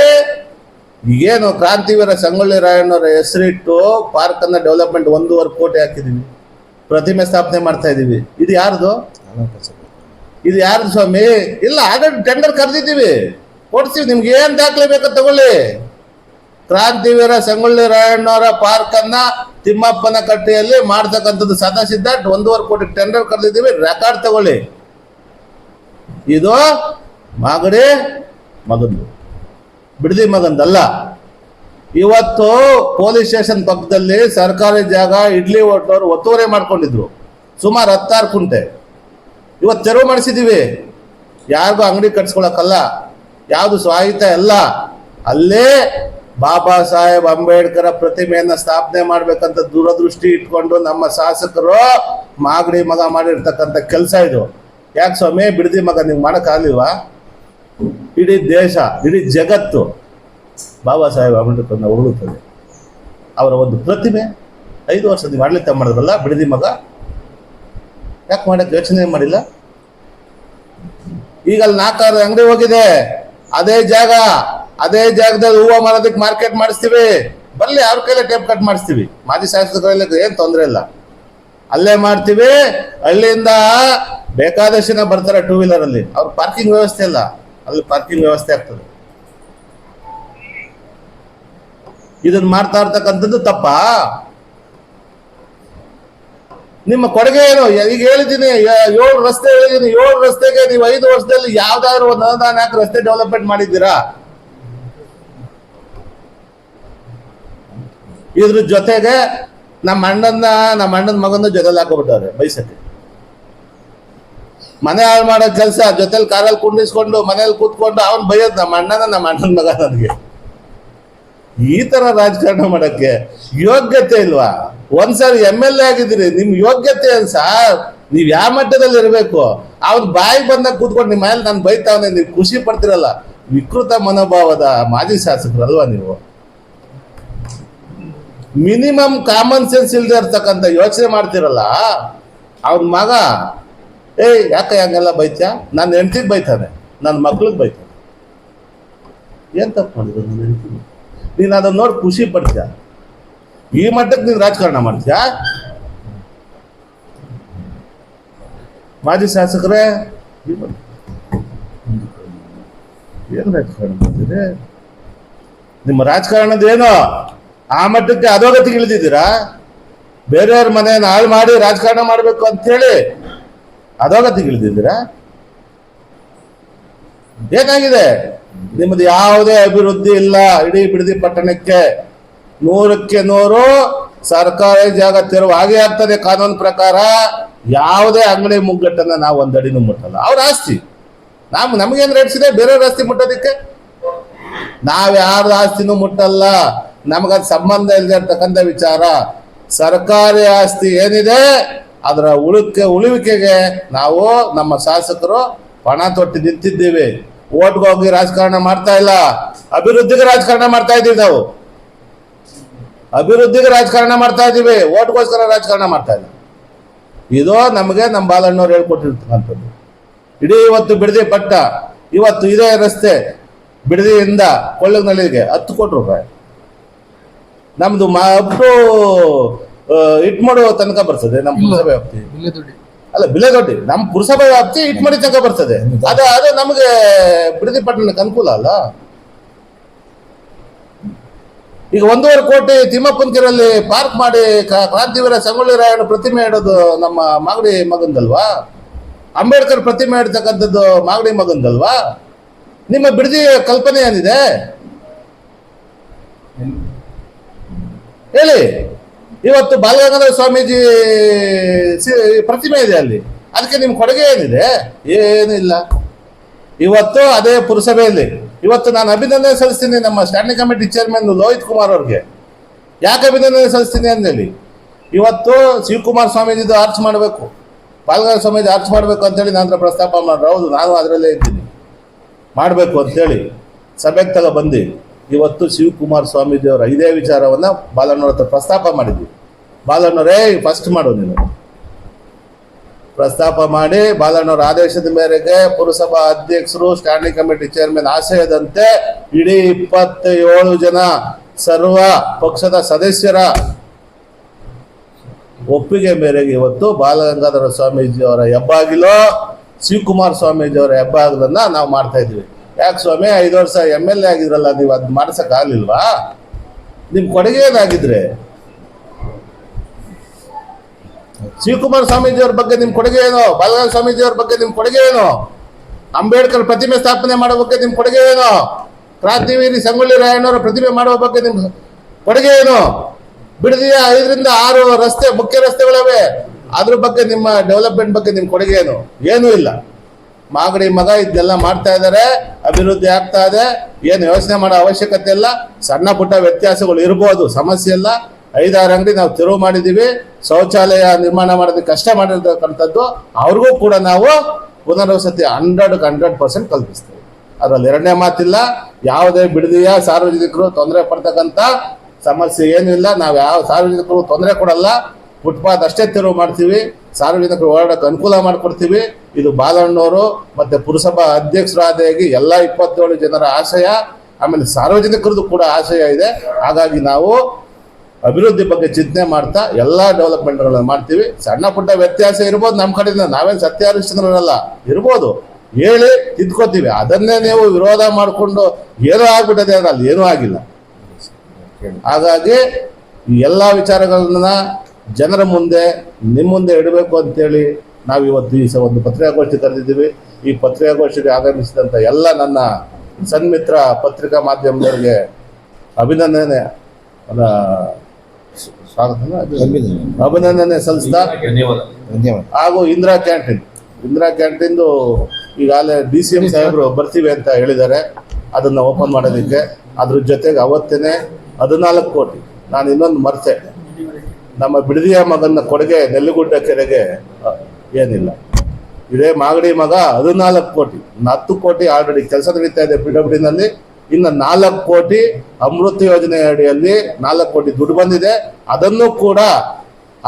ಏನು ಕ್ರಾಂತಿವೀರ ಸಂಗೊಳ್ಳಿ ರಾಯಣ್ಣವರ ಹೆಸರಿಟ್ಟು ಪಾರ್ಕ್ ಡೆವಲಪ್ಮೆಂಟ್ ಒಂದೂವರೆ ಕೋಟಿ ಹಾಕಿದೀವಿ ಪ್ರತಿಮೆ ಸ್ಥಾಪನೆ ಮಾಡ್ತಾ ಇದ್ದೀವಿ ಇದು ಯಾರ್ದು? ಇದು ಯಾರ್ದು ಸ್ವಾಮಿ? ಇಲ್ಲ ಆಲ್ರೆಡಿ ಟೆಂಡರ್ ಕರೆದಿದ್ದೀವಿ. ಕೊಡ್ತೀವಿ, ನಿಮ್ಗೆ ಏನು ದಾಖಲೆ ಬೇಕೋ ತಗೊಳ್ಳಿ. ಕ್ರಾಂತಿವೀರ ಸಂಗೊಳ್ಳಿ ರಾಯಣ್ಣವರ ಪಾರ್ಕ್ ಅನ್ನ ತಿಮ್ಮಪ್ಪನ ಕಟ್ಟೆಯಲ್ಲಿ ಮಾಡ್ತಕ್ಕಂಥದ್ದು ಸದಾಸಿದ್ದ ಒಂದೂವರೆ ಕೋಟಿ ಟೆಂಡರ್ ಕರೆದಿದ್ದೀವಿ ರೆಕಾರ್ಡ್ ತಗೊಳ್ಳಿ. ಇದು ಮಾಗಡಿ ಮಗಂದು. ಬಿಡದಿ ಮಗಂದಲ್ಲ ಇವತ್ತು ಪೊಲೀಸ್ ಸ್ಟೇಷನ್ ಪಕ್ಕದಲ್ಲಿ ಸರ್ಕಾರಿ ಜಾಗ, ಇಡ್ಲಿ ಹೋಟ್ಲವ್ರು ಒತ್ತುವರಿ ಮಾಡ್ಕೊಂಡಿದ್ರು. ಸುಮಾರು ಹತ್ತಾರು ಕುಂಟೆ. ಇವತ್ತು ತೆರವು ಮಾಡಿಸಿದ್ದೀವಿ ಯಾರಿಗೂ ಅಂಗಡಿ ಕಟ್ಸ್ಕೊಳಕ್ಕಲ್ಲ. ಯಾವುದು ಸ್ವಾಹಿತ ಅಲ್ಲ ಅಲ್ಲೇ ಬಾಬಾ ಸಾಹೇಬ್ ಅಂಬೇಡ್ಕರ್ ಪ್ರತಿಮೆಯನ್ನು ಸ್ಥಾಪನೆ ಮಾಡ್ಬೇಕಂತ ದೂರದೃಷ್ಟಿ ಇಟ್ಕೊಂಡು ನಮ್ಮ ಶಾಸಕರು ಮಾಗಡಿ ಮಗ ಮಾಡಿರ್ತಕ್ಕಂಥ ಕೆಲಸ ಇದು. ಯಾಕೆ ಸ್ವಾಮಿ, ಬಿಡದಿ ಮಗ, ನೀವು ಮಾಡೋಕ್ಕಾಗಲಿಲ್ವಾ ಇಡೀ ದೇಶ, ಇಡೀ ಜಗತ್ತು ಬಾಬಾ ಸಾಹೇಬ್ ಅಂಬೇಡ್ಕರ್ನ ಹೊಗಳುತ್ತದೆ. ಅವರ ಒಂದು ಪ್ರತಿಮೆ ಐದು ವರ್ಷದಿಂದ ಮಾಡಲಿಕ್ಕೆ ಮಾಡಿದ್ರಲ್ಲ, ಬಿಡದಿ ಮಗ? ಯಾಕೆ ಮಾಡಕ್ಕೆ ಯೋಚನೆ ಮಾಡಿಲ್ಲ? ಈಗ ಅಲ್ಲಿ ನಾಲ್ಕಾರು ಅಂಗಡಿ ಹೋಗಿದೆ. ಅದೇ ಜಾಗ, ಅದೇ ಜಾಗದಲ್ಲಿ ಹೂವು ಮಾರೋದಕ್ಕೆ ಮಾರ್ಕೆಟ್ ಮಾಡಿಸ್ತೀವಿ. ಬರಲಿ ಅವ್ರ ಕೈಲೇ ಟೇಪ್ ಕಟ್ ಮಾಡಿಸ್ತೀವಿ. ಮಾಜಿ ಶಾಸಕರಲ್ಲಿ ಏನು ತೊಂದರೆ ಇಲ್ಲ. ಅಲ್ಲೇ ಮಾಡ್ತೀವಿ. ಹಳ್ಳಿಯಿಂದ ಬೇಕಾದಷ್ಟು ಜನ ಬರ್ತಾರೆ ಟೂ ವೀಲರ್ ಅಲ್ಲಿ. ಅವ್ರ ಪಾರ್ಕಿಂಗ್ ವ್ಯವಸ್ಥೆ ಇಲ್ಲ. ಅಲ್ಲಿ ಪಾರ್ಕಿಂಗ್ ವ್ಯವಸ್ಥೆ ಆಗ್ತದೆ. ಇದನ್ನ ಮಾಡ್ತಾ ಇರ್ತಕ್ಕಂಥದ್ದು ತಪ್ಪಾ. ನಿಮ್ಮ ಕೊಡುಗೆ ಏನು? ಈಗ ಹೇಳಿದ್ದೀನಿ ಏಳು ರಸ್ತೆ ಹೇಳಿದ್ದೀನಿ, ಏಳು ರಸ್ತೆಗೆ ನೀವು ಐದು ವರ್ಷದಲ್ಲಿ ಯಾವ್ದಾದ್ರು ಒಂದು ಅನುದಾನ ಹಾಕಿ ರಸ್ತೆ ಡೆವಲಪ್ಮೆಂಟ್ ಮಾಡಿದ್ದೀರಾ? ಇದ್ರ ಜೊತೆಗೆ ನಮ್ಮ ಅಣ್ಣನ ನಮ್ಮ ಅಣ್ಣನ ಮಗನ ಜೊತೆಲಿ ಹಾಕೋಬಿಟ್ಟವ್ರೆ, ಬೈಸಕ್ಕೆ. ಮನೆ ಹಾಳು ಮಾಡೋ ಕೆಲಸ, ಜೊತೆಲಿ ಕಾರಲ್ಲಿ ಕುಂಡಿಸ್ಕೊಂಡು ಮನೇಲಿ ಕೂತ್ಕೊಂಡು, ಅವ್ನು ಬೈಯೋದು ನಮ್ಮ ಅಣ್ಣನ ನಮ್ಮ ಅಣ್ಣನ ಮಗ ನನಗೆ. ಈ ತರ ರಾಜಕಾರಣ ಮಾಡಕ್ಕೆ ಯೋಗ್ಯತೆ ಇಲ್ವಾ? ಒಂದ್ಸಲ ಎಂ ಎಲ್ ಎ ಆಗಿದ್ದೀರಿ, ನಿಮ್ ಯೋಗ್ಯತೆ ಸಾರ್. ನೀವ್ ಯಾವ ಮಟ್ಟದಲ್ಲಿ ಇರಬೇಕು? ಅವ್ನ ಬಾಯಿ ಬಂದಾಗ ಕೂತ್ಕೊಂಡು ನಿಮ್ಮ ಮೇಲೆ ನಾನು ಬೈತಾವನೆ, ನೀವು ಖುಷಿ ಪಡ್ತಿರಲ್ಲ. ವಿಕೃತ ಮನೋಭಾವದ ಮಾಜಿ ಶಾಸಕರಲ್ವಾ ನೀವು? ಮಿನಿಮಮ್ ಕಾಮನ್ ಸೆನ್ಸ್ ಇಲ್ದೇ ಇರ್ತಕ್ಕಂಥ ಯೋಚನೆ ಮಾಡ್ತಿರಲ್ಲ? ಅವನ ಮಗ, ಏಯ್ ಯಾಕೆ ಹಂಗೆಲ್ಲ ಬೈತ್ಯಾ? ನನ್ನ ಹೆಂಡ್ತಿಗೆ ಬೈತಾನೆ ನನ್ನ ಮಕ್ಳಿಗೆ ಬೈತಾನೆ. ಏನ್ ತಪ್ಪು ಮಾಡಿದ್ರು ನನ್ನ ಹೆಂಡ್ತಿಗೆ? ನೀನು ಅದನ್ನ ನೋಡಿ ಖುಷಿ ಪಡ್ತೀಯ? ಈ ಮಟ್ಟಕ್ಕೆ ನೀನು ರಾಜಕಾರಣ ಮಾಡ್ತೀಯ? ಮಾಜಿ ಶಾಸಕರೇ, ಏನು ರಾಜಕಾರಣ ಮಾಡ್ತೀರಿ ನಿಮ್ಮ ರಾಜಕಾರಣದ ಏನು? ಆ ಮಟ್ಟಕ್ಕೆ ಅಧೋಗತಿಗೆ ಇಳಿದಿದ್ದೀರಾ? ಬೇರೆಯವ್ರ ಮನೆಯನ್ನು ಹಾಳು ಮಾಡಿ ರಾಜಕಾರಣ ಮಾಡಬೇಕು ಅಂತ ಹೇಳಿ ಅಧೋಗತಿಗೆ ಇಳಿದಿದ್ದೀರಾ? ಏನಾಗಿದೆ? ನಿಮ್ಮದು ಯಾವುದೇ ಅಭಿವೃದ್ಧಿ ಇಲ್ಲ ಇಡೀ ಬಿಡದಿ ಪಟ್ಟಣಕ್ಕೆ. ನೂರಕ್ಕೆ ನೂರು ಸರ್ಕಾರಿ ಜಾಗ ತೆರವು ಹಾಗೆ ಆಗ್ತದೆ ಕಾನೂನು ಪ್ರಕಾರ. ಯಾವುದೇ ಅಂಗಡಿ ಮುಗ್ಗಟ್ಟನ್ನ ನಾವು ಒಂದಡಿನೂ ಮುಟ್ಟಲ್ಲ. ಅವ್ರ ಆಸ್ತಿ. ನಾವು ನಮಗೇನು ರೇಟ್ಸ್ ಇದೆ? ಬೇರೆಯವ್ರ ಆಸ್ತಿ ಮುಟ್ಟೋದಕ್ಕೆ? ನಾವು ಯಾರ ಆಸ್ತಿನೂ ಮುಟ್ಟಲ್ಲ. ನಮಗದು ಸಂಬಂಧ ಇಲ್ಲದೆ ಇರ್ತಕ್ಕಂಥ ವಿಚಾರ. ಸರ್ಕಾರಿ ಆಸ್ತಿ ಏನಿದೆ? ಅದರ ಉಳಿಕೆ ಉಳುವಿಕೆಗೆ ನಾವು ನಮ್ಮ ಶಾಸಕರು ಪಣ ತೊಟ್ಟು ನಿಂತಿದ್ದೀವಿ. ಓಟ್ಗೆ ಹೋಗಿ ರಾಜಕಾರಣ ಮಾಡ್ತಾ ಇಲ್ಲ. ಅಭಿವೃದ್ಧಿಗೆ ರಾಜಕಾರಣ ಮಾಡ್ತಾ ಇದ್ದೀವಿ ನಾವು. ಅಭಿವೃದ್ಧಿಗೆ ರಾಜಕಾರಣ ಮಾಡ್ತಾ ಇದ್ದೀವಿ. ಓಟ್ಗೋಸ್ಕರ ರಾಜಕಾರಣ ಮಾಡ್ತಾ ಇಲ್ಲ. ಇದು ನಮಗೆ ನಮ್ಮ ಬಾಲಣ್ಣವ್ರು ಹೇಳ್ಕೊಟ್ಟಿರ್ತಕ್ಕಂಥದ್ದು. ಇಡೀ ಇವತ್ತು ಬಿಡದಿ ಪಟ್ಟ, ಇವತ್ತು ಇದೇ ರಸ್ತೆ ಬಿಡದಿಯಿಂದ ಕೊಳ್ಳಗನಲ್ಲಿಗೆ ಹತ್ತು ಕೋಟಿ ರೂಪಾಯಿ. ನಮ್ದು ಮಾ ಅಪ್ ಟು ತನಕ ಬರ್ತದೆ ನಮ್ಮ ವ್ಯಾಪ್ತಿ. ಅಲ್ಲ ಬಿಲಗಡ್ಡಿ ನಮ್ಮ ಪುರಸಭೆ ವ್ಯಾಪ್ತಿ ಇಟ್ಮಾಡಿ ತನಕ ಬರ್ತದೆ. ಅದು ಅದು ನಮಗೆ ಬಿಡದಿ ಪಟ್ಟಣಕ್ಕೆ ಅನುಕೂಲ ಅಲ್ಲ? ಈಗ ಒಂದೂವರೆ ಕೋಟಿ ತಿಮ್ಮಪ್ಪನಕೆರೆಯಲ್ಲಿ ಪಾರ್ಕ್ ಮಾಡಿ ಕ್ರಾಂತಿವೀರ ಸಂಗೊಳ್ಳಿ ರಾಯಣ್ಣ ಪ್ರತಿಮೆ ಇಡೋದು ನಮ್ಮ ಮಾಗಡಿ ಮಗಂದಲ್ವಾ? ಅಂಬೇಡ್ಕರ್ ಪ್ರತಿಮೆ ಇಡ್ತಕ್ಕಂಥದ್ದು ಮಾಗಡಿ ಮಗಂದಲ್ವಾ? ನಿಮ್ಮ ಬಿಡದಿ ಕಲ್ಪನೆ ಏನಿದೆ? ಹೇಳಿ. ಇವತ್ತು ಬಾಲಗಂಗಾಧರ ಸ್ವಾಮೀಜಿ ಪ್ರತಿಮೆ ಇದೆ ಅಲ್ಲಿ. ಅದಕ್ಕೆ ನಿಮ್ಮ ಕೊಡುಗೆ ಏನಿದೆ? ಏನಿಲ್ಲ. ಇವತ್ತು ಅದೇ ಪುರಸಭೆಯಲ್ಲಿ. ಇವತ್ತು ನಾನು ಅಭಿನಂದನೆ ಸಲ್ಲಿಸ್ತೀನಿ ನಮ್ಮ standing committee chairman Lohith Kumar ಅವ್ರಿಗೆ. ಯಾಕೆ ಅಭಿನಂದನೆ ಸಲ್ಲಿಸ್ತೀನಿ ಅಂದೇಳಿ ಇವತ್ತು ಶಿವಕುಮಾರ್ ಸ್ವಾಮೀಜಿದು ಆರ್ಚ್ ಮಾಡಬೇಕು. ಬಾಲಗಂಗಾಧರ ಸ್ವಾಮೀಜಿ ಆರ್ಚ್ ಮಾಡಬೇಕು ಅಂತೇಳಿ ನಾನು ಪ್ರಸ್ತಾಪ ಮಾಡ್ರು ಹೌದು, ನಾನು ಅದರಲ್ಲೇ ಇದ್ದೀನಿ. ಮಾಡಬೇಕು ಅಂತೇಳಿ ಸಭೆಗೆ ತಗೋ ಬಂದು. ಇವತ್ತು ಶಿವಕುಮಾರ್ ಸ್ವಾಮೀಜಿಯವರ ಇದೇ ವಿಚಾರವನ್ನ ಬಾಲಣ್ಣವ್ರ ಹತ್ರ ಪ್ರಸ್ತಾಪ ಮಾಡಿದ್ವಿ. ಬಾಲಣ್ಣವರೇ ಫಸ್ಟ್ ಮಾಡು ನೀನು. ಪ್ರಸ್ತಾಪ ಮಾಡಿ ಬಾಲಣ್ಣವರ ಆದೇಶದ ಮೇರೆಗೆ ಪುರಸಭಾ ಅಧ್ಯಕ್ಷರು ಸ್ಟ್ಯಾಂಡಿಂಗ್ ಕಮಿಟಿ ಚೇರ್ಮನ್ ಆಶಯದಂತೆ ಇಡೀ ಇಪ್ಪತ್ತೇಳು ಜನ ಸರ್ವ ಪಕ್ಷದ ಸದಸ್ಯರ ಒಪ್ಪಿಗೆ ಮೇರೆಗೆ ಇವತ್ತು ಬಾಲಗಂಗಾಧರ ಸ್ವಾಮೀಜಿಯವರ ಹೆಬ್ಬಾಗಿಲು, ಶಿವಕುಮಾರ್ ಸ್ವಾಮೀಜಿಯವರ ಹೆಬ್ಬಾಗಿಲನ್ನ ನಾವು ಮಾಡ್ತಾ ಇದ್ವಿ ಯಾಕೆ ಸ್ವಾಮಿ, ಐದು ವರ್ಷ ಎಂ ಎಲ್ ಎ ಆಗಿದ್ರಲ್ಲ, ನೀವು ಅದ್ ಮಾಡ್ಸಕ್ ಆಗ್ಲಿಲ್ವಾ? ನಿಮ್ ಕೊಡುಗೆ ಏನಾಗಿದ್ರೆ? ಶಿವಕುಮಾರ್ ಸ್ವಾಮೀಜಿಯವ್ರ ಬಗ್ಗೆ ನಿಮ್ ಕೊಡುಗೆ ಏನು? ಬಾಲಗಾಲ ಸ್ವಾಮೀಜಿಯವ್ರ ಬಗ್ಗೆ ನಿಮ್ ಕೊಡುಗೆ ಏನು? ಅಂಬೇಡ್ಕರ್ ಪ್ರತಿಮೆ ಸ್ಥಾಪನೆ ಮಾಡೋ ಬಗ್ಗೆ ನಿಮ್ ಕೊಡುಗೆ ಏನು? ಕ್ರಾಂತಿವೀರಿ ಸಂಗೊಳ್ಳಿ ರಾಯಣ್ಣವರ ಪ್ರತಿಮೆ ಮಾಡುವ ಬಗ್ಗೆ ನಿಮ್ಮ ಕೊಡುಗೆ ಏನು? ಬಿಡದಿಯ ಐದರಿಂದ ಆರು ರಸ್ತೆ, ಮುಖ್ಯ ರಸ್ತೆಗಳವೆ. ಅದ್ರ ಬಗ್ಗೆ ನಿಮ್ಮ ಡೆವಲಪ್ಮೆಂಟ್ ಬಗ್ಗೆ ನಿಮ್ಮ ಕೊಡುಗೆ ಏನು? ಏನೂ ಇಲ್ಲ. ಮಾಗಡಿ ಮಗ ಇದನ್ನೆಲ್ಲ ಮಾಡ್ತಾ ಇದ್ದಾರೆ, ಅಭಿವೃದ್ಧಿ ಆಗ್ತಾ ಇದೆ, ಏನು ಯೋಚನೆ ಮಾಡೋ ಅವಶ್ಯಕತೆ ಇಲ್ಲ, ಸಣ್ಣ ಪುಟ್ಟ ವ್ಯತ್ಯಾಸಗಳು ಇರ್ಬೋದು, ಸಮಸ್ಯೆ ಇಲ್ಲ. ಐದಾರು ಅಂಗಡಿ ನಾವು ತೆರವು ಮಾಡಿದ್ದೀವಿ, ಶೌಚಾಲಯ ನಿರ್ಮಾಣ ಮಾಡೋದಕ್ಕೆ ಕಷ್ಟ ಮಾಡಿರ್ತಕ್ಕಂಥದ್ದು, ಅವ್ರಿಗೂ ಕೂಡ ನಾವು ಪುನರ್ವಸತಿ ಹಂಡ್ರೆಡ್ ಹಂಡ್ರೆಡ್ ಪರ್ಸೆಂಟ್ ಕಲ್ಪಿಸ್ತೀವಿ. ಅದರಲ್ಲಿ ಎರಡನೇ ಮಾತಿಲ್ಲ, ಯಾವುದೇ ಬಿಡದಿಯ ಸಾರ್ವಜನಿಕರು ತೊಂದರೆ ಪಡ್ತಕ್ಕಂಥ ಸಮಸ್ಯೆ ಏನೂ ಇಲ್ಲ ನಾವು ಯಾವ ಸಾರ್ವಜನಿಕರು ತೊಂದರೆ ಕೊಡಲ್ಲ, ಫುಟ್ಪಾತ್ ಅಷ್ಟೇ ತೆರವು ಮಾಡ್ತೀವಿ. ಸಾರ್ವಜನಿಕರು ಓಡಾಡಕ್ಕೆ ಅನುಕೂಲ ಮಾಡಿಕೊಡ್ತೀವಿ. ಇದು ಬಾಲಣ್ಣವರು ಮತ್ತೆ ಪುರಸಭಾ ಅಧ್ಯಕ್ಷರಾದಾಗಿ ಎಲ್ಲ ಇಪ್ಪತ್ತೇಳು ಜನರ ಆಶಯ, ಆಮೇಲೆ ಸಾರ್ವಜನಿಕರದ್ದು ಕೂಡ ಆಶಯ ಇದೆ. ಹಾಗಾಗಿ ನಾವು ಅಭಿವೃದ್ಧಿ ಬಗ್ಗೆ ಚಿಂತನೆ ಮಾಡ್ತಾ ಎಲ್ಲ ಡೆವಲಪ್ಮೆಂಟ್ಗಳನ್ನು ಮಾಡ್ತೀವಿ. ಸಣ್ಣ ಪುಟ್ಟ ವ್ಯತ್ಯಾಸ ಇರ್ಬೋದು ನಮ್ಮ ಕಡೆಯಿಂದ. ನಾವೇನು ಸತ್ಯ ಹರಿಶ್ಚಂದ್ರರಲ್ಲ ಇರ್ಬೋದು. ಹೇಳಿ ತಿದ್ಕೋತೀವಿ ಅದನ್ನೇ ನೀವು ವಿರೋಧ ಮಾಡಿಕೊಂಡು ಏನೋ ಆಗ್ಬಿಟ್ಟದೆ ಅಂದ್ರೆ ಅಲ್ಲಿ ಏನೂ ಆಗಿಲ್ಲ. ಹಾಗಾಗಿ ಎಲ್ಲ ವಿಚಾರಗಳನ್ನ ಜನರ ಮುಂದೆ ನಿಮ್ಮ ಮುಂದೆ ಇಡಬೇಕು ಅಂತೇಳಿ ನಾವು ಇವತ್ತು ಈ ಸ- ಒಂದು ಪತ್ರಿಕಾಗೋಷ್ಠಿ ಕರೆದಿದ್ದೀವಿ. ಈ ಪತ್ರಿಕಾಗೋಷ್ಠಿಗೆ ಆಗಮಿಸಿದಂಥ ಎಲ್ಲ ನನ್ನ ಸನ್ಮಿತ್ರ ಪತ್ರಿಕಾ ಮಾಧ್ಯಮದವರಿಗೆ ಅಭಿನಂದನೆ ಸ್ವಾಗತ ಅಭಿನಂದನೆ. ಸಲ್ಲಿಸ್ತಾ. ಹಾಗೂ ಇಂದಿರಾ ಕ್ಯಾಂಟೀನ್. ಇಂದಿರಾ ಕ್ಯಾಂಟೀನ್ದು ಈಗಾಗಲೇ ಡಿ ಸಿ ಎಂ ಸಾಹೇಬರು ಬರ್ತೀವಿ ಅಂತ ಹೇಳಿದ್ದಾರೆ. ಅದನ್ನು ಓಪನ್ ಮಾಡೋದಕ್ಕೆ. ಅದ್ರ ಜೊತೆಗೆ ಅವತ್ತೇನೆ ಹದಿನಾಲ್ಕು ಕೋಟಿ. ನಾನು ಇನ್ನೊಂದು ಮರ್ತೆ. ನಮ್ಮ ಬಿಡದಿಯ ಮಗನ ಕೊಡುಗೆ ನೆಲ್ಲಿಗುಡ್ಡ ಕೆರೆಗೆ ಏನಿಲ್ಲ. ಇದೇ ಮಾಗಡಿ ಮಗ ಹದಿನಾಲ್ಕು ಕೋಟಿ ಹತ್ತು ಕೋಟಿ ಆಲ್ರೆಡಿ ಕೆಲಸ ನಡೀತಾ ಇದೆ ಪಿ ಡಬ್ಲ್ಯೂ ನಲ್ಲಿ ಇನ್ನು ನಾಲ್ಕು ಕೋಟಿ ಅಮೃತ ಯೋಜನೆ ಅಡಿಯಲ್ಲಿ ನಾಲ್ಕು ಕೋಟಿ ದುಡ್ಡು ಬಂದಿದೆ. ಅದನ್ನು ಕೂಡ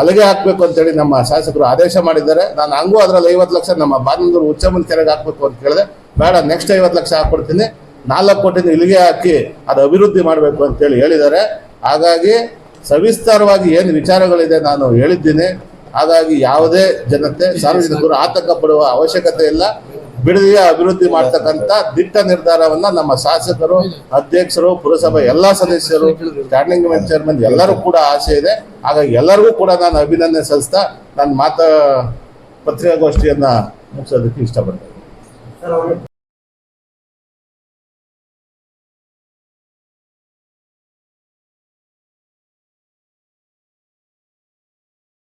ಅಲಗೆ ಹಾಕ್ಬೇಕು ಅಂತೇಳಿ ನಮ್ಮ ಶಾಸಕರು ಆದೇಶ ಮಾಡಿದ್ದಾರೆ. ನಾನು ಹಂಗೂ ಅದರಲ್ಲಿ ಐವತ್ತು ಲಕ್ಷ ನಮ್ಮ ಬಾನಂದೂರು ಉಚ್ಚಮನ್ ಕೆರೆಗೆ ಹಾಕ್ಬೇಕು ಅಂತ ಕೇಳಿದೆ. ಬೇಡ ನೆಕ್ಸ್ಟ್ ಐವತ್ತು ಲಕ್ಷ ಹಾಕ್ಕೊಡ್ತೀನಿ. ನಾಲ್ಕು ಕೋಟಿನ ಇಲ್ಲಿಗೆ ಹಾಕಿ ಅದು ಅಭಿವೃದ್ಧಿ ಮಾಡಬೇಕು ಅಂತೇಳಿ ಹೇಳಿದ್ದಾರೆ. ಹಾಗಾಗಿ ಸವಿಸ್ತಾರವಾಗಿ ಏನು ವಿಚಾರಗಳಿದೆ ನಾನು ಹೇಳಿದ್ದೀನಿ. ಹಾಗಾಗಿ ಯಾವುದೇ ಜನತೆ ಸಾರ್ವಜನಿಕರು ಆತಂಕ ಪಡುವ ಅವಶ್ಯಕತೆ ಇಲ್ಲ. ಬಿಡದಿಯ ಅಭಿವೃದ್ಧಿ ಮಾಡ್ತಕ್ಕಂಥ ದಿಟ್ಟ ನಿರ್ಧಾರವನ್ನ ನಮ್ಮ ಶಾಸಕರು, ಅಧ್ಯಕ್ಷರು, ಪುರಸಭೆ ಎಲ್ಲಾ ಸದಸ್ಯರು, ಸ್ಟ್ಯಾಂಡಿಂಗ್ ಕಮಿಟಿ ಚೇರ್ಮನ್ ಎಲ್ಲರೂ ಕೂಡ ಆಸೆ ಇದೆ. ಹಾಗಾಗಿ ಎಲ್ಲರಿಗೂ ಕೂಡ ನಾನು ಅಭಿನಂದನೆ ಸಲ್ಲಿಸ್ತಾ ನನ್ನ ಮಾತಾ ಪತ್ರಿಕಾಗೋಷ್ಠಿಯನ್ನ ಮುಗಿಸೋದಕ್ಕೆ ಇಷ್ಟಪಡ್ತೇನೆ.